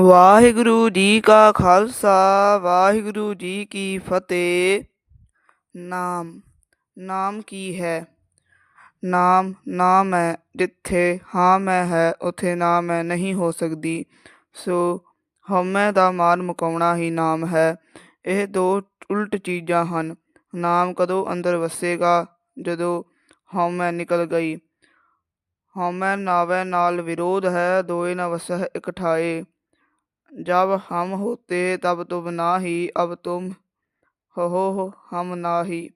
ਵਾਹਿਗੁਰੂ ਜੀ ਕਾ ਖਾਲਸਾ, ਵਾਹਿਗੁਰੂ ਜੀ ਕੀ ਫਤਿਹ। ਨਾਮ ਨਾਮ ਕੀ ਹੈ? ਨਾਮ ਨਾਮ ਹੈ ਜਿੱਥੇ ਹਾਂ ਮੈਂ ਹੈ, ਉਥੇ ਨਾਮ ਮੈਂ ਨਹੀਂ ਹੋ ਸਕਦੀ। ਸੋ ਹਉਮੈ ਦਾ ਮਾਰ ਮੁਕਾਉਣਾ ਹੀ ਨਾਮ ਹੈ। ਇਹ ਦੋ ਉਲਟ ਚੀਜ਼ਾਂ ਹਨ। ਨਾਮ ਕਦੋਂ ਅੰਦਰ ਵਸੇਗਾ? ਜਦੋਂ ਹਉਮੈ ਨਿਕਲ ਗਈ। ਹਉਮੈ ਨਾਵੇ ਨਾਲ ਵਿਰੋਧ ਹੈ, ਦੋਏ ਨਾ ਵਸਹਿ ਇਕਠਾਏ। जब हम होते तब तुम नाही अब तुम ਹੋ ਹਮ ਨਾਹੀ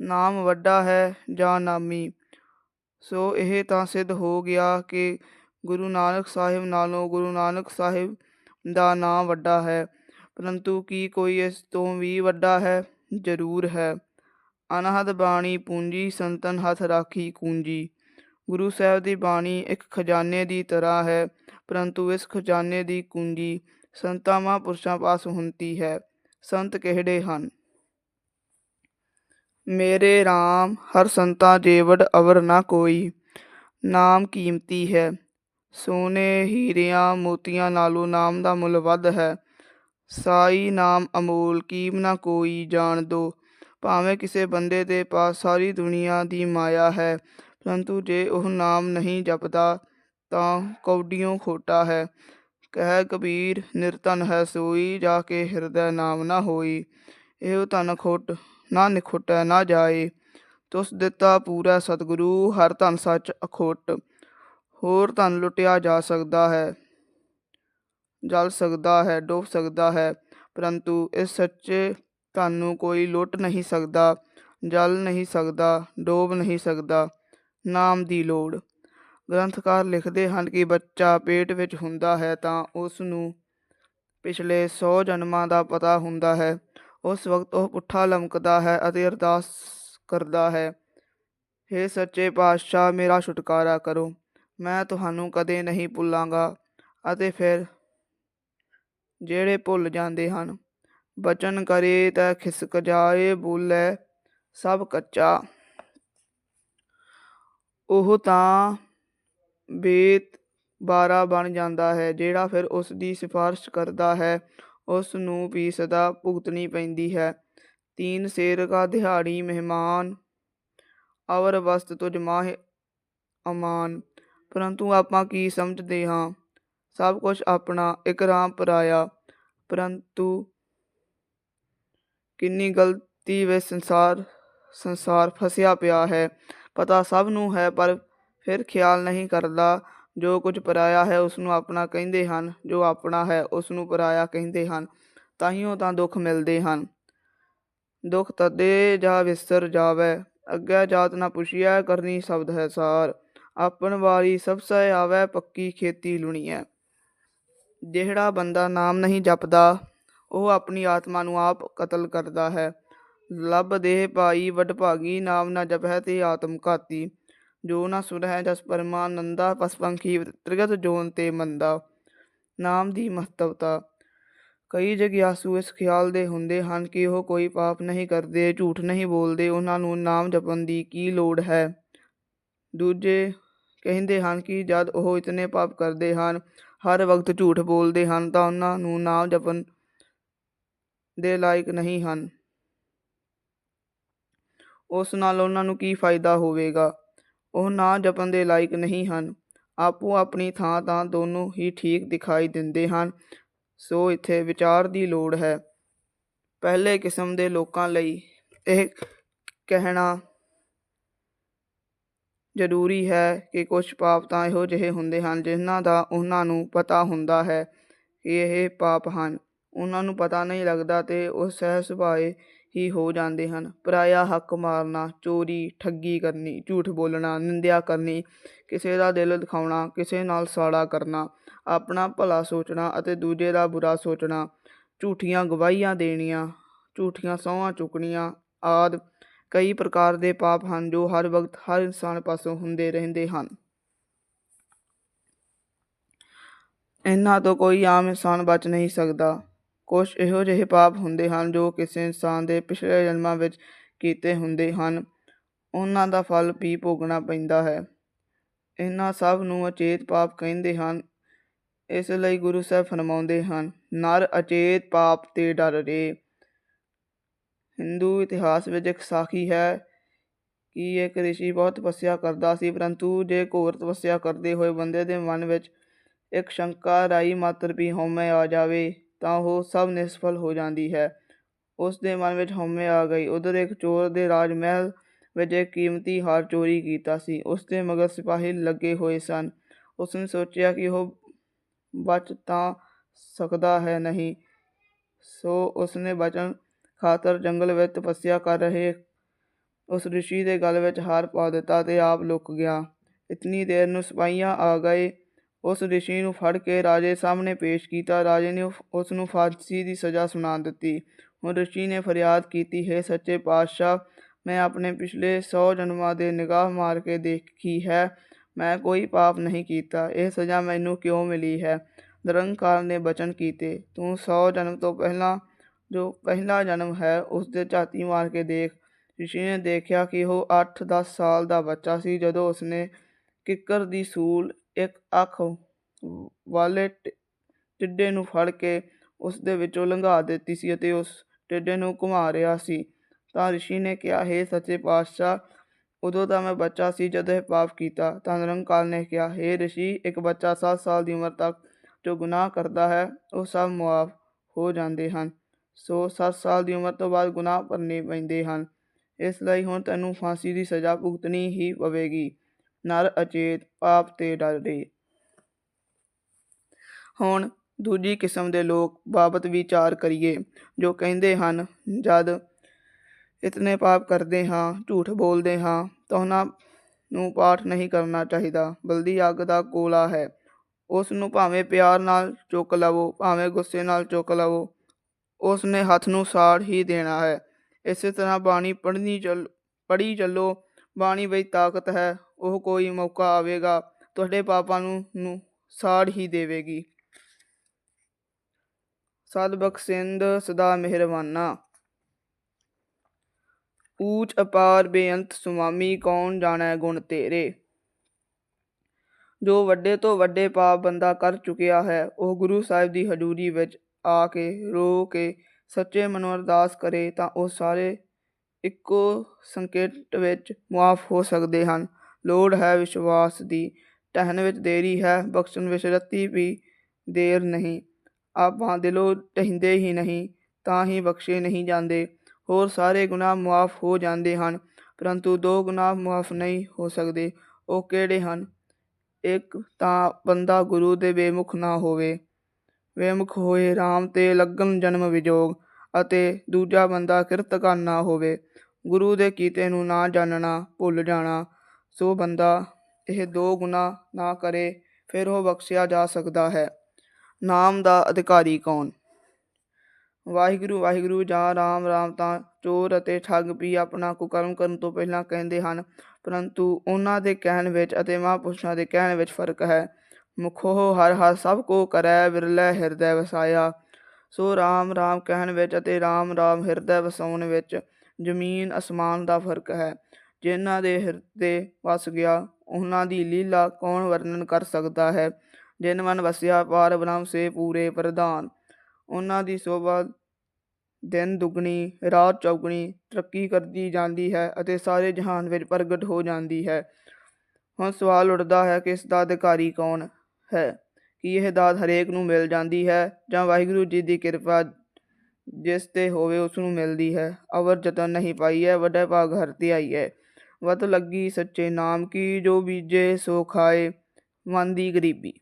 ਨਾਮ ਵੱਡਾ ਹੈ ਜਾਂ ਨਾਮੀ ਸੋ ਇਹ ਤਾਂ ਸਿੱਧ ਹੋ ਗਿਆ ਕਿ ਗੁਰੂ ਨਾਨਕ ਸਾਹਿਬ ਨਾਲੋਂ ਗੁਰੂ ਨਾਨਕ ਸਾਹਿਬ ਦਾ ਨਾਮ ਵੱਡਾ ਹੈ ਪਰੰਤੂ ਕੀ ਕੋਈ ਇਸ ਤੋਂ ਵੀ ਵੱਡਾ ਹੈ ਜ਼ਰੂਰ ਹੈ ਅਨਹਦ ਬਾਣੀ ਪੂੰਜੀ ਸੰਤਨ ਹੱਥ ਰਾਖੀ ਕੂੰਜੀ ਗੁਰੂ ਸਾਹਿਬ ਦੀ ਬਾਣੀ ਇੱਕ ਖਜ਼ਾਨੇ ਦੀ ਤਰ੍ਹਾਂ ਹੈ ਪਰੰਤੂ ਇਸ ਖਜ਼ਾਨੇ ਦੀ ਕੁੰਜੀ ਸੰਤਾਂ ਮਹਾਂਪੁਰਸ਼ਾਂ ਪਾਸ ਹੁੰਦੀ ਹੈ, ਸੰਤ ਕਿਹੜੇ ਹਨ? ਮੇਰੇ RAM ਹਰ ਸੰਤਾਂ ਜੇਵੜ ਅਵਰ ਨਾ ਕੋਈ, ਨਾਮ ਕੀਮਤੀ ਹੈ। ਸੋਨੇ, ਹੀਰਿਆਂ, ਮੋਤੀਆਂ ਨਾਲੋਂ ਨਾਮ ਦਾ ਮੁੱਲ ਵੱਧ ਹੈ। ਸਾਈ ਨਾਮ ਅਮੋਲ, ਕੀਮ ਨਾ ਕੋਈ, ਜਾਣ ਦੋ। ਭਾਵੇਂ ਕਿਸੇ ਬੰਦੇ ਦੇ ਪਾਸ ਸਾਰੀ ਦੁਨੀਆ ਦੀ ਮਾਇਆ ਹੈ, ਪਰੰਤੂ ਜੇ ਉਹ ਨਾਮ ਨਹੀਂ ਜਪਦਾ, ਤਾਂ ਕੌਡੀਆਂ ਖੋਟਾ ਹੈ। ਕਹਿ ਕਬੀਰ ਨਿਰਤਨ ਹੈ ਸੋਈ, ਜਾ ਕੇ ਹਿਰਦੈ ਨਾਮ ਨਾ ਹੋਈ। ਇਹੋ ਧਨ ਖੁੱਟ ਨਾ ਨਿਖੁਟੈ, ਨਾ ਜਾਏ। ਤੁਸ ਦਿੱਤਾ ਪੂਰਾ ਸਤਿਗੁਰੂ, ਹਰ ਧਨ ਸੱਚ ਅਖੁੱਟ। ਹੋਰ ਧਨ ਲੁੱਟਿਆ ਜਾ ਸਕਦਾ ਹੈ, ਜਲ ਸਕਦਾ ਹੈ, ਡੋਬ ਸਕਦਾ ਹੈ। ਪਰੰਤੂ ਇਸ ਸੱਚੇ ਧਨ ਨੂੰ ਕੋਈ ਲੁੱਟ ਨਹੀਂ ਸਕਦਾ, ਜਲ ਨਹੀਂ ਸਕਦਾ, ਡੋਬ ਨਹੀਂ ਸਕਦਾ। ਨਾਮ ਦੀ ਲੋੜ। ਗ੍ਰੰਥਕਾਰ ਲਿਖਦੇ ਹਨ ਕਿ ਬੱਚਾ ਪੇਟ ਵਿੱਚ ਹੁੰਦਾ ਹੈ ਤਾਂ ਉਸ ਨੂੰ ਪਿਛਲੇ 100 ਜਨਮਾਂ ਦਾ ਪਤਾ ਹੁੰਦਾ ਹੈ। ਉਸ ਵਕਤ ਉਹ ਪੁੱਠਾ ਲਮਕਦਾ ਹੈ ਅਤੇ ਅਰਦਾਸ ਕਰਦਾ ਹੈ हे ਸੱਚੇ ਪਾਤਸ਼ਾਹ, ਮੇਰਾ ਛੁਟਕਾਰਾ ਕਰੋ। ਮੈਂ ਤੁਹਾਨੂੰ ਕਦੇ ਨਹੀਂ ਭੁੱਲਾਂਗਾ ਅਤੇ ਫਿਰ ਜਿਹੜੇ ਭੁੱਲ ਜਾਂਦੇ ਹਨ, ਬਚਨ ਕਰੇ ਤਾਂ ਖਿਸਕ ਜਾਏ, ਬੋਲੇ ਸਭ ਕੱਚਾ। ਉਹ ਤਾਂ ਬੇਤ ਬਾਰਾ ਬਣ ਜਾਂਦਾ ਹੈ, ਜਿਹੜਾ ਫਿਰ ਉਸ ਦੀ ਸਿਫਾਰਸ਼ ਕਰਦਾ ਹੈ ਉਸ ਨੂੰ ਵੀ ਸਦਾ ਭੁਗਤਣੀ ਪੈਂਦੀ ਹੈ। ਤੀਨ ਸੇਰ ਕਾ ਦਿਹਾੜੀ, ਮਹਿਮਾਨ, ਅਵਰ ਵਸਤ ਤੁਝ ਮਾਹ ਅਮਾਨ। ਪਰੰਤੂ ਆਪਾਂ ਕੀ ਸਮਝਦੇ ਹਾਂ? ਸਭ ਕੁਝ ਆਪਣਾ ਇਕਰਾਮ ਪਰਾਇਆ। ਪਰੰਤੂ ਕਿੰਨੀ ਗਲਤੀ ਵਿੱਚ ਸੰਸਾਰ ਸੰਸਾਰ ਫਸਿਆ ਪਿਆ ਹੈ। ਪਤਾ ਸਭ ਨੂੰ ਹੈ, ਪਰ ਫਿਰ ਖਿਆਲ ਨਹੀਂ ਕਰਦਾ। ਜੋ ਕੁਝ ਪਰਾਇਆ ਹੈ ਉਸ ਨੂੰ ਆਪਣਾ ਕਹਿੰਦੇ ਹਨ। ਜੋ ਆਪਣਾ ਹੈ ਉਸ ਨੂੰ ਪਰਾਇਆ ਕਹਿੰਦੇ ਹਨ। ਤਾਹੀਓ ਤਾਂ ਦੁੱਖ ਮਿਲਦੇ ਹਨ। ਦੁੱਖ ਤਦੇ ਜਾ ਵਿਸਰ ਜਾਵੇ। ਅੱਗੇ ਜਾਤ ਨਾ ਪੁੱਛਿਆ ਕਰਨੀ ਸ਼ਬਦ ਹੈ ਸਾਰ। ਆਪਣ ਵਾਰੀ ਸਭ ਸਹਿ ਆਵੇ, ਪੱਕੀ ਖੇਤੀ ਲੁਣੀਐ। ਜਿਹੜਾ ਬੰਦਾ ਨਾਮ ਨਹੀਂ ਜਪਦਾ, ਉਹ ਆਪਣੀ ਆਤਮਾ ਨੂੰ ਆਪ ਕਤਲ ਕਰਦਾ ਹੈ। ਲੱਭ ਦੇਹ ਪਾਈ ਵਡਭਾਗੀ ਨਾਮ ਨਾ ਜਪੈ ਤੇ ਆਤਮ ਘਾਤੀ। ਜੋ ਨਾ ਸੁਰਹਿ ਜਸ ਪਰਮਾਨੰਦਾ ਪਸਪੰਖੀ ਤ੍ਰਿਗਤ ਜੋਨ ਤੇ ਮੰਦਾ। ਨਾਮ ਦੀ ਮਹੱਤਵਤਾ। ਕਈ ਜਗਿਆਸੂ ਇਸ ਖਿਆਲ ਦੇ ਹੁੰਦੇ ਹਨ ਕਿ ਉਹ ਕੋਈ ਪਾਪ ਨਹੀਂ ਕਰਦੇ, ਝੂਠ ਨਹੀਂ ਬੋਲਦੇ। ਉਹਨਾਂ ਨੂੰ ਨਾਮ ਜਪਣ ਦੀ ਕੀ ਲੋੜ ਹੈ? ਦੂਜੇ ਕਹਿੰਦੇ ਹਨ ਕਿ ਜਦ ਉਹ ਇਤਨੇ ਪਾਪ ਕਰਦੇ ਹਨ, ਹਰ ਵਕਤ ਝੂਠ ਬੋਲਦੇ ਹਨ, ਤਾਂ ਉਹਨਾਂ ਨੂੰ ਨਾਮ ਜਪਣ ਦੇ ਲਾਇਕ ਨਹੀਂ ਹਨ। ਉਸ ਨਾਲ ਉਹਨਾਂ ਨੂੰ ਕੀ ਫਾਇਦਾ ਹੋਵੇਗਾ? ਉਹ ਨਾ ਜਪਣ ਦੇ ਲਾਇਕ ਨਹੀਂ ਹਨ। ਆਪੋ ਆਪਣੀ ਥਾਂ ਤਾਂ ਦੋਨੋਂ ਹੀ ਠੀਕ ਦਿਖਾਈ ਦਿੰਦੇ ਹਨ। ਸੋ ਇੱਥੇ ਵਿਚਾਰ ਦੀ ਲੋੜ ਹੈ। ਪਹਿਲੇ ਕਿਸਮ ਦੇ ਲੋਕਾਂ ਲਈ ਇਹ ਕਹਿਣਾ ਜ਼ਰੂਰੀ ਹੈ ਕਿ ਕੁਝ ਪਾਪ ਤਾਂ ਇਹੋ ਜਿਹੇ ਹੁੰਦੇ ਹਨ ਜਿਨ੍ਹਾਂ ਦਾ ਉਹਨਾਂ ਨੂੰ ਪਤਾ ਹੁੰਦਾ ਹੈ ਕਿ ਇਹ ਪਾਪ ਹਨ। ਉਹਨਾਂ ਨੂੰ ਪਤਾ ਨਹੀਂ ਲੱਗਦਾ ਤੇ ਉਹ ਸਹਿ ਸੁਭਾਏ ਹੀ ਹੋ ਜਾਂਦੇ ਹਨ। ਪਰਾਇਆ ਹੱਕ ਮਾਰਨਾ, ਚੋਰੀ, ਠੱਗੀ ਕਰਨੀ, ਝੂਠ ਬੋਲਣਾ, ਨਿੰਦਿਆ ਕਰਨੀ, ਕਿਸੇ ਦਾ ਦਿਲ ਦਿਖਾਉਣਾ, ਕਿਸੇ ਨਾਲ ਸਾੜਾ ਕਰਨਾ, ਆਪਣਾ ਭਲਾ ਸੋਚਣਾ ਅਤੇ ਦੂਜੇ ਦਾ ਬੁਰਾ ਸੋਚਣਾ, ਝੂਠੀਆਂ ਗਵਾਹੀਆਂ ਦੇਣੀਆਂ, ਝੂਠੀਆਂ ਸਹੁੰਆਂ ਚੁੱਕਣੀਆਂ ਆਦ ਕਈ ਪ੍ਰਕਾਰ ਦੇ ਪਾਪ ਹਨ ਜੋ ਹਰ ਵਕਤ ਹਰ ਇਨਸਾਨ ਪਾਸੋਂ ਹੁੰਦੇ ਰਹਿੰਦੇ ਹਨ। ਇਹਨਾਂ ਤੋਂ ਕੋਈ ਆਮ ਇਨਸਾਨ ਬਚ ਨਹੀਂ ਸਕਦਾ। ਕੁਝ ਇਹੋ ਜਿਹੇ ਪਾਪ ਹੁੰਦੇ ਹਨ ਜੋ ਕਿਸੇ ਇਨਸਾਨ ਦੇ ਪਿਛਲੇ ਜਨਮਾਂ ਵਿੱਚ ਕੀਤੇ ਹੁੰਦੇ ਹਨ। ਉਹਨਾਂ ਦਾ ਫਲ ਵੀ ਭੋਗਣਾ ਪੈਂਦਾ ਹੈ। ਇਹਨਾਂ ਸਭ ਨੂੰ ਅਚੇਤ ਪਾਪ ਕਹਿੰਦੇ ਹਨ, ਇਸ ਲਈ ਗੁਰੂ ਸਾਹਿਬ ਫਰਮਾਉਂਦੇ ਹਨ, ਨਰ ਅਚੇਤ ਪਾਪ ਤੇ ਡਰ ਰੇ। ਹਿੰਦੂ ਇਤਿਹਾਸ ਵਿੱਚ ਇੱਕ ਸਾਖੀ ਹੈ ਕਿ ਇੱਕ ਰਿਸ਼ੀ ਬਹੁਤ ਤਪੱਸਿਆ ਕਰਦਾ ਸੀ, ਪਰੰਤੂ ਜੇ ਘੋਰ ਤਪੱਸਿਆ ਕਰਦੇ ਹੋਏ ਬੰਦੇ ਦੇ ਮਨ ਵਿੱਚ ਇੱਕ ਸ਼ੰਕਾ ਰਾਈ ਮਾਤਰ ਵੀ ਹਉਮੈ ਆ ਜਾਵੇ। ਤਾਂ ਉਹ ਸਭ ਨਿਸਫਲ ਹੋ ਜਾਂਦੀ ਹੈ। ਉਸ ਦੇ ਮਨ ਵਿੱਚ ਹਉਮੈ ਆ ਗਈ। ਉਧਰ ਇੱਕ ਚੋਰ ਦੇ ਰਾਜ ਮਹਿਲ ਵਿੱਚ ਇੱਕ ਕੀਮਤੀ ਹਾਰ ਚੋਰੀ ਕੀਤਾ ਸੀ। ਉਸ ਦੇ ਮਗਰ ਸਿਪਾਹੀ ਲੱਗੇ ਹੋਏ ਸਨ। ਉਸ ਨੇ ਸੋਚਿਆ ਕਿ ਉਹ ਬਚ ਤਾਂ ਸਕਦਾ ਹੈ ਨਹੀਂ। ਸੋ ਉਸ ਨੇ ਬਚਣ ਖਾਤਰ ਜੰਗਲ ਵਿੱਚ ਤਪੱਸਿਆ ਕਰ ਰਹੇ ਉਸ ਰਿਸ਼ੀ ਦੇ ਗਲ ਵਿੱਚ ਹਾਰ ਪਾ ਦਿੱਤਾ ਤੇ ਆਪ ਲੁਕ ਗਿਆ। ਇਤਨੀ ਦੇਰ ਨੂੰ ਸਿਪਾਹੀਆਂ ਆ ਗਏ ਉਸ ਰਿਸ਼ੀ ਨੂੰ ਫੜ ਕੇ ਰਾਜੇ ਸਾਹਮਣੇ ਪੇਸ਼ ਕੀਤਾ। ਰਾਜੇ ਨੇ ਉਸ ਨੂੰ ਫਾਂਸੀ ਦੀ ਸਜ਼ਾ ਸੁਣਾ ਦਿੱਤੀ। ਹੁਣ ਰਿਸ਼ੀ ਨੇ ਫਰਿਆਦ ਕੀਤੀ, ਹੈ ਸੱਚੇ ਪਾਤਸ਼ਾਹ, ਮੈਂ ਆਪਣੇ ਪਿਛਲੇ 100 ਜਨਮਾਂ ਦੇ ਨਿਗਾਹ ਮਾਰ ਕੇ ਦੇਖੀ ਹੈ, ਮੈਂ ਕੋਈ ਪਾਪ ਨਹੀਂ ਕੀਤਾ। ਇਹ ਸਜ਼ਾ ਮੈਨੂੰ ਕਿਉਂ ਮਿਲੀ ਹੈ? ਨਿਰੰਕਾਰ ਨੇ ਬਚਨ ਕੀਤੇ। ਤੂੰ 100 ਜਨਮ ਤੋਂ ਪਹਿਲਾਂ, ਜੋ ਪਹਿਲਾ ਜਨਮ ਹੈ ਉਸ ਦੇ ਝਾਤੀ ਮਾਰ ਕੇ ਦੇਖ। ਰਿਸ਼ੀ ਨੇ ਦੇਖਿਆ ਕਿ ਉਹ 8-10 ਸਾਲ ਦਾ ਬੱਚਾ ਸੀ, ਜਦੋਂ ਉਸਨੇ ਕਿੱਕਰ ਦੀ ਸੂਲ ਇੱਕ ਅੱਖ ਵਾਲੇ ਟ- ਟਿੱਡੇ ਨੂੰ ਫੜ ਕੇ ਉਸ ਦੇ ਵਿੱਚੋਂ ਲੰਘਾ ਦਿੱਤੀ ਸੀ ਅਤੇ ਉਸ ਟਿੱਡੇ ਨੂੰ ਘੁਮਾ ਰਿਹਾ ਸੀ। ਤਾਂ ਰਿਸ਼ੀ ਨੇ ਕਿਹਾ, ਹੈ ਸੱਚੇ ਪਾਤਸ਼ਾਹ, ਉਦੋਂ ਤਾਂ ਮੈਂ ਬੱਚਾ ਸੀ ਜਦੋਂ ਇਹ ਪਾਪ ਕੀਤਾ ਤਾਂ ਨਿਰੰਕਾਰ ਨੇ ਕਿਹਾ, ਹੈ ਰਿਸ਼ੀ, ਇੱਕ ਬੱਚਾ 7 ਸਾਲ ਦੀ ਉਮਰ ਤੱਕ ਜੋ ਗੁਨਾਹ ਕਰਦਾ ਹੈ, ਉਹ ਸਭ ਮੁਆਫ ਹੋ ਜਾਂਦੇ ਹਨ। ਸੋ 7 ਸਾਲ ਦੀ ਉਮਰ ਤੋਂ ਬਾਅਦ ਗੁਨਾਹ ਭਰਨੇ ਪੈਂਦੇ ਹਨ। ਇਸ ਲਈ ਹੁਣ ਤੈਨੂੰ ਫਾਂਸੀ ਦੀ ਸਜ਼ਾ ਭੁਗਤਣੀ ਹੀ ਪਵੇਗੀ। ਨਰ ਅਚੇਤ ਪਾਪ ਤੇ ਡਰਦੇ ਹੁਣ ਦੂਜੀ ਕਿਸਮ ਦੇ ਲੋਕ ਬਾਬਤ ਵਿਚਾਰ ਕਰੀਏ, ਜੋ ਕਹਿੰਦੇ ਹਨ, ਜਦ ਇਤਨੇ ਪਾਪ ਕਰਦੇ ਹਾਂ, ਝੂਠ ਬੋਲਦੇ ਹਾਂ, ਤਾਂ ਉਹਨਾਂ ਨੂੰ ਪਾਠ ਨਹੀਂ ਕਰਨਾ ਚਾਹੀਦਾ। ਬਲਦੀ ਅੱਗ ਦਾ ਕੋਲਾ ਹੈ। ਉਸ ਨੂੰ ਭਾਵੇਂ ਪਿਆਰ ਨਾਲ ਚੁੱਕ ਲਵੋ, ਭਾਵੇਂ ਗੁੱਸੇ ਨਾਲ ਚੁੱਕ ਲਵੋ ਉਸ ਨੇ ਹੱਥ ਨੂੰ ਸਾੜ ਹੀ ਦੇਣਾ ਹੈ। ਇਸੇ ਤਰ੍ਹਾਂ ਬਾਣੀ ਪੜ੍ਹਨੀ ਚੱਲ, ਪੜ੍ਹੀ ਚੱਲੋ, ਬਾਣੀ ਵਿੱਚ ਤਾਕਤ ਹੈ। ਉਹ ਕੋਈ ਮੌਕਾ ਆਵੇਗਾ, ਤੁਹਾਡੇ ਪਾਪਾਂ ਨੂੰ ਨੂੰ ਸਾੜ ਹੀ ਦੇਵੇਗੀ। ਸਤਬਖਸ਼ਿੰਦ ਸਦਾ ਮਿਹਰਬਾਨਾ। ਊਚ ਅਪਾਰ ਬੇਅੰਤ ਸੁਆਮੀ, ਕੌਣ ਜਾਣੈ ਗੁਣ ਤੇਰੇ? ਜੋ ਵੱਡੇ ਤੋਂ ਵੱਡੇ ਪਾਪ ਬੰਦਾ ਕਰ ਚੁੱਕਿਆ ਹੈ, ਉਹ ਗੁਰੂ ਸਾਹਿਬ ਦੀ ਹਜ਼ੂਰੀ ਵਿੱਚ ਆ ਕੇ ਰੋ ਕੇ ਸੱਚੇ ਮਨੋਂ ਅਰਦਾਸ ਕਰੇ, ਤਾਂ ਉਹ ਸਾਰੇ ਇੱਕੋ ਸੰਕਟ ਵਿੱਚ ਮੁਆਫ ਹੋ ਸਕਦੇ ਹਨ। ਲੋੜ ਹੈ ਵਿਸ਼ਵਾਸ ਦੀ। ਟਹਿਣ ਵਿੱਚ ਦੇਰੀ ਹੈ, ਬਖਸ਼ਣ ਵਿੱਚ ਰੱਤੀ ਵੀ ਦੇਰ ਨਹੀਂ। ਆਪਾਂ ਦਿਲੋਂ ਟਹਿੰਦੇ ਹੀ ਨਹੀਂ, ਤਾਂ ਹੀ ਬਖਸ਼ੇ ਨਹੀਂ ਜਾਂਦੇ। ਹੋਰ ਸਾਰੇ ਗੁਨਾਹ ਮੁਆਫ ਹੋ ਜਾਂਦੇ ਹਨ, ਪਰੰਤੂ ਦੋ ਗੁਨਾਹ ਮੁਆਫ ਨਹੀਂ ਹੋ ਸਕਦੇ। ਉਹ ਕਿਹੜੇ ਹਨ? ਇੱਕ ਤਾਂ ਬੰਦਾ ਗੁਰੂ ਦੇ ਬੇਮੁਖ ਨਾ ਹੋਵੇ, ਬੇਮੁਖ ਹੋਏ RAM ਤੇ ਲੱਗਣ ਜਨਮ ਵਿਜੋਗ, ਅਤੇ ਦੂਜਾ ਬੰਦਾ ਕਿਰਤਕਾਰ ਨਾ ਹੋਵੇ। ਗੁਰੂ ਦੇ ਕੀਤੇ ਨੂੰ ਨਾ ਜਾਣਨਾ, ਭੁੱਲ ਜਾਣਾ ਸੋ ਬੰਦਾ ਇਹ ਦੋ ਗੁਨਾਹ ਨਾ ਕਰੇ, ਫਿਰ ਉਹ ਬਖਸ਼ਿਆ ਜਾ ਸਕਦਾ ਹੈ। ਨਾਮ ਦਾ ਅਧਿਕਾਰੀ ਕੌਣ? ਵਾਹਿਗੁਰੂ ਵਾਹਿਗੁਰੂ ਜਾਂ ਰਾਮ ਰਾਮ ਤਾਂ ਚੋਰ ਅਤੇ ਠੱਗ ਵੀ ਆਪਣਾ ਕੁਕਰਮ ਕਰਨ ਤੋਂ ਪਹਿਲਾਂ ਕਹਿੰਦੇ ਹਨ, ਪਰੰਤੂ ਉਹਨਾਂ ਦੇ ਕਹਿਣ ਵਿੱਚ ਅਤੇ ਮਹਾਂਪੁਰਸ਼ਾਂ ਦੇ ਕਹਿਣ ਵਿੱਚ ਫ਼ਰਕ ਹੈ। ਮੁਖੋ ਹਰ ਹਰ ਸਭ ਕੋ ਕਰੈ ਵਿਰਲੇ ਹਿਰਦੈ ਵਸਾਇਆ। ਸੋ ਰਾਮ ਰਾਮ ਕਹਿਣ ਵਿੱਚ ਅਤੇ ਰਾਮ ਰਾਮ ਹਿਰਦੈ ਵਸਾਉਣ ਵਿੱਚ ਜ਼ਮੀਨ, ਅਸਮਾਨ ਦਾ ਫ਼ਰਕ ਹੈ। ਜਿਨ੍ਹਾਂ ਦੇ ਹਿਰਦੇ ਵਸ ਗਿਆ, ਉਹਨਾਂ ਦੀ ਲੀਲਾ ਕੌਣ ਵਰਣਨ ਕਰ ਸਕਦਾ ਹੈ? ਜਿਨ ਮਨ ਵਸਿਆ, ਪਾਰ ਬ੍ਰਹਮ ਸੇ ਪੂਰੇ ਪ੍ਰਧਾਨ। ਉਹਨਾਂ ਦੀ ਸੋਭਾ ਦਿਨ ਦੁਗਣੀ, ਰਾਤ ਚੌਗਣੀ, ਤਰੱਕੀ ਕਰਦੀ ਜਾਂਦੀ ਹੈ ਅਤੇ ਸਾਰੇ ਜਹਾਨ ਵਿੱਚ ਪ੍ਰਗਟ ਹੋ ਜਾਂਦੀ ਹੈ। ਹੁਣ ਸਵਾਲ ਉੱਠਦਾ ਹੈ ਕਿ ਇਸ ਦਾ ਅਧਿਕਾਰੀ ਕੌਣ ਹੈ? ਕੀ ਇਹ ਦਾਤ ਹਰੇਕ ਨੂੰ ਮਿਲ ਜਾਂਦੀ ਹੈ ਜਾਂ ਵਾਹਿਗੁਰੂ ਜੀ ਦੀ ਕਿਰਪਾ ਜਿਸ ਤੇ ਹੋਵੇ ਉਸ ਨੂੰ ਮਿਲਦੀ ਹੈ? ਅਵਰ ਜਤਨ ਨਹੀਂ ਪਾਈ ਹੈ, ਵੱਡਾ ਭਾਗ ਹਰ ਤੇ ਆਈ ਹੈ। ਵਤ ਲੱਗੀ ਸੱਚੇ ਨਾਮ ਕੀ ਜੋ ਬੀਜੇ ਸੋ ਖਾਏ, ਮਨ ਦੀ ਗਰੀਬੀ।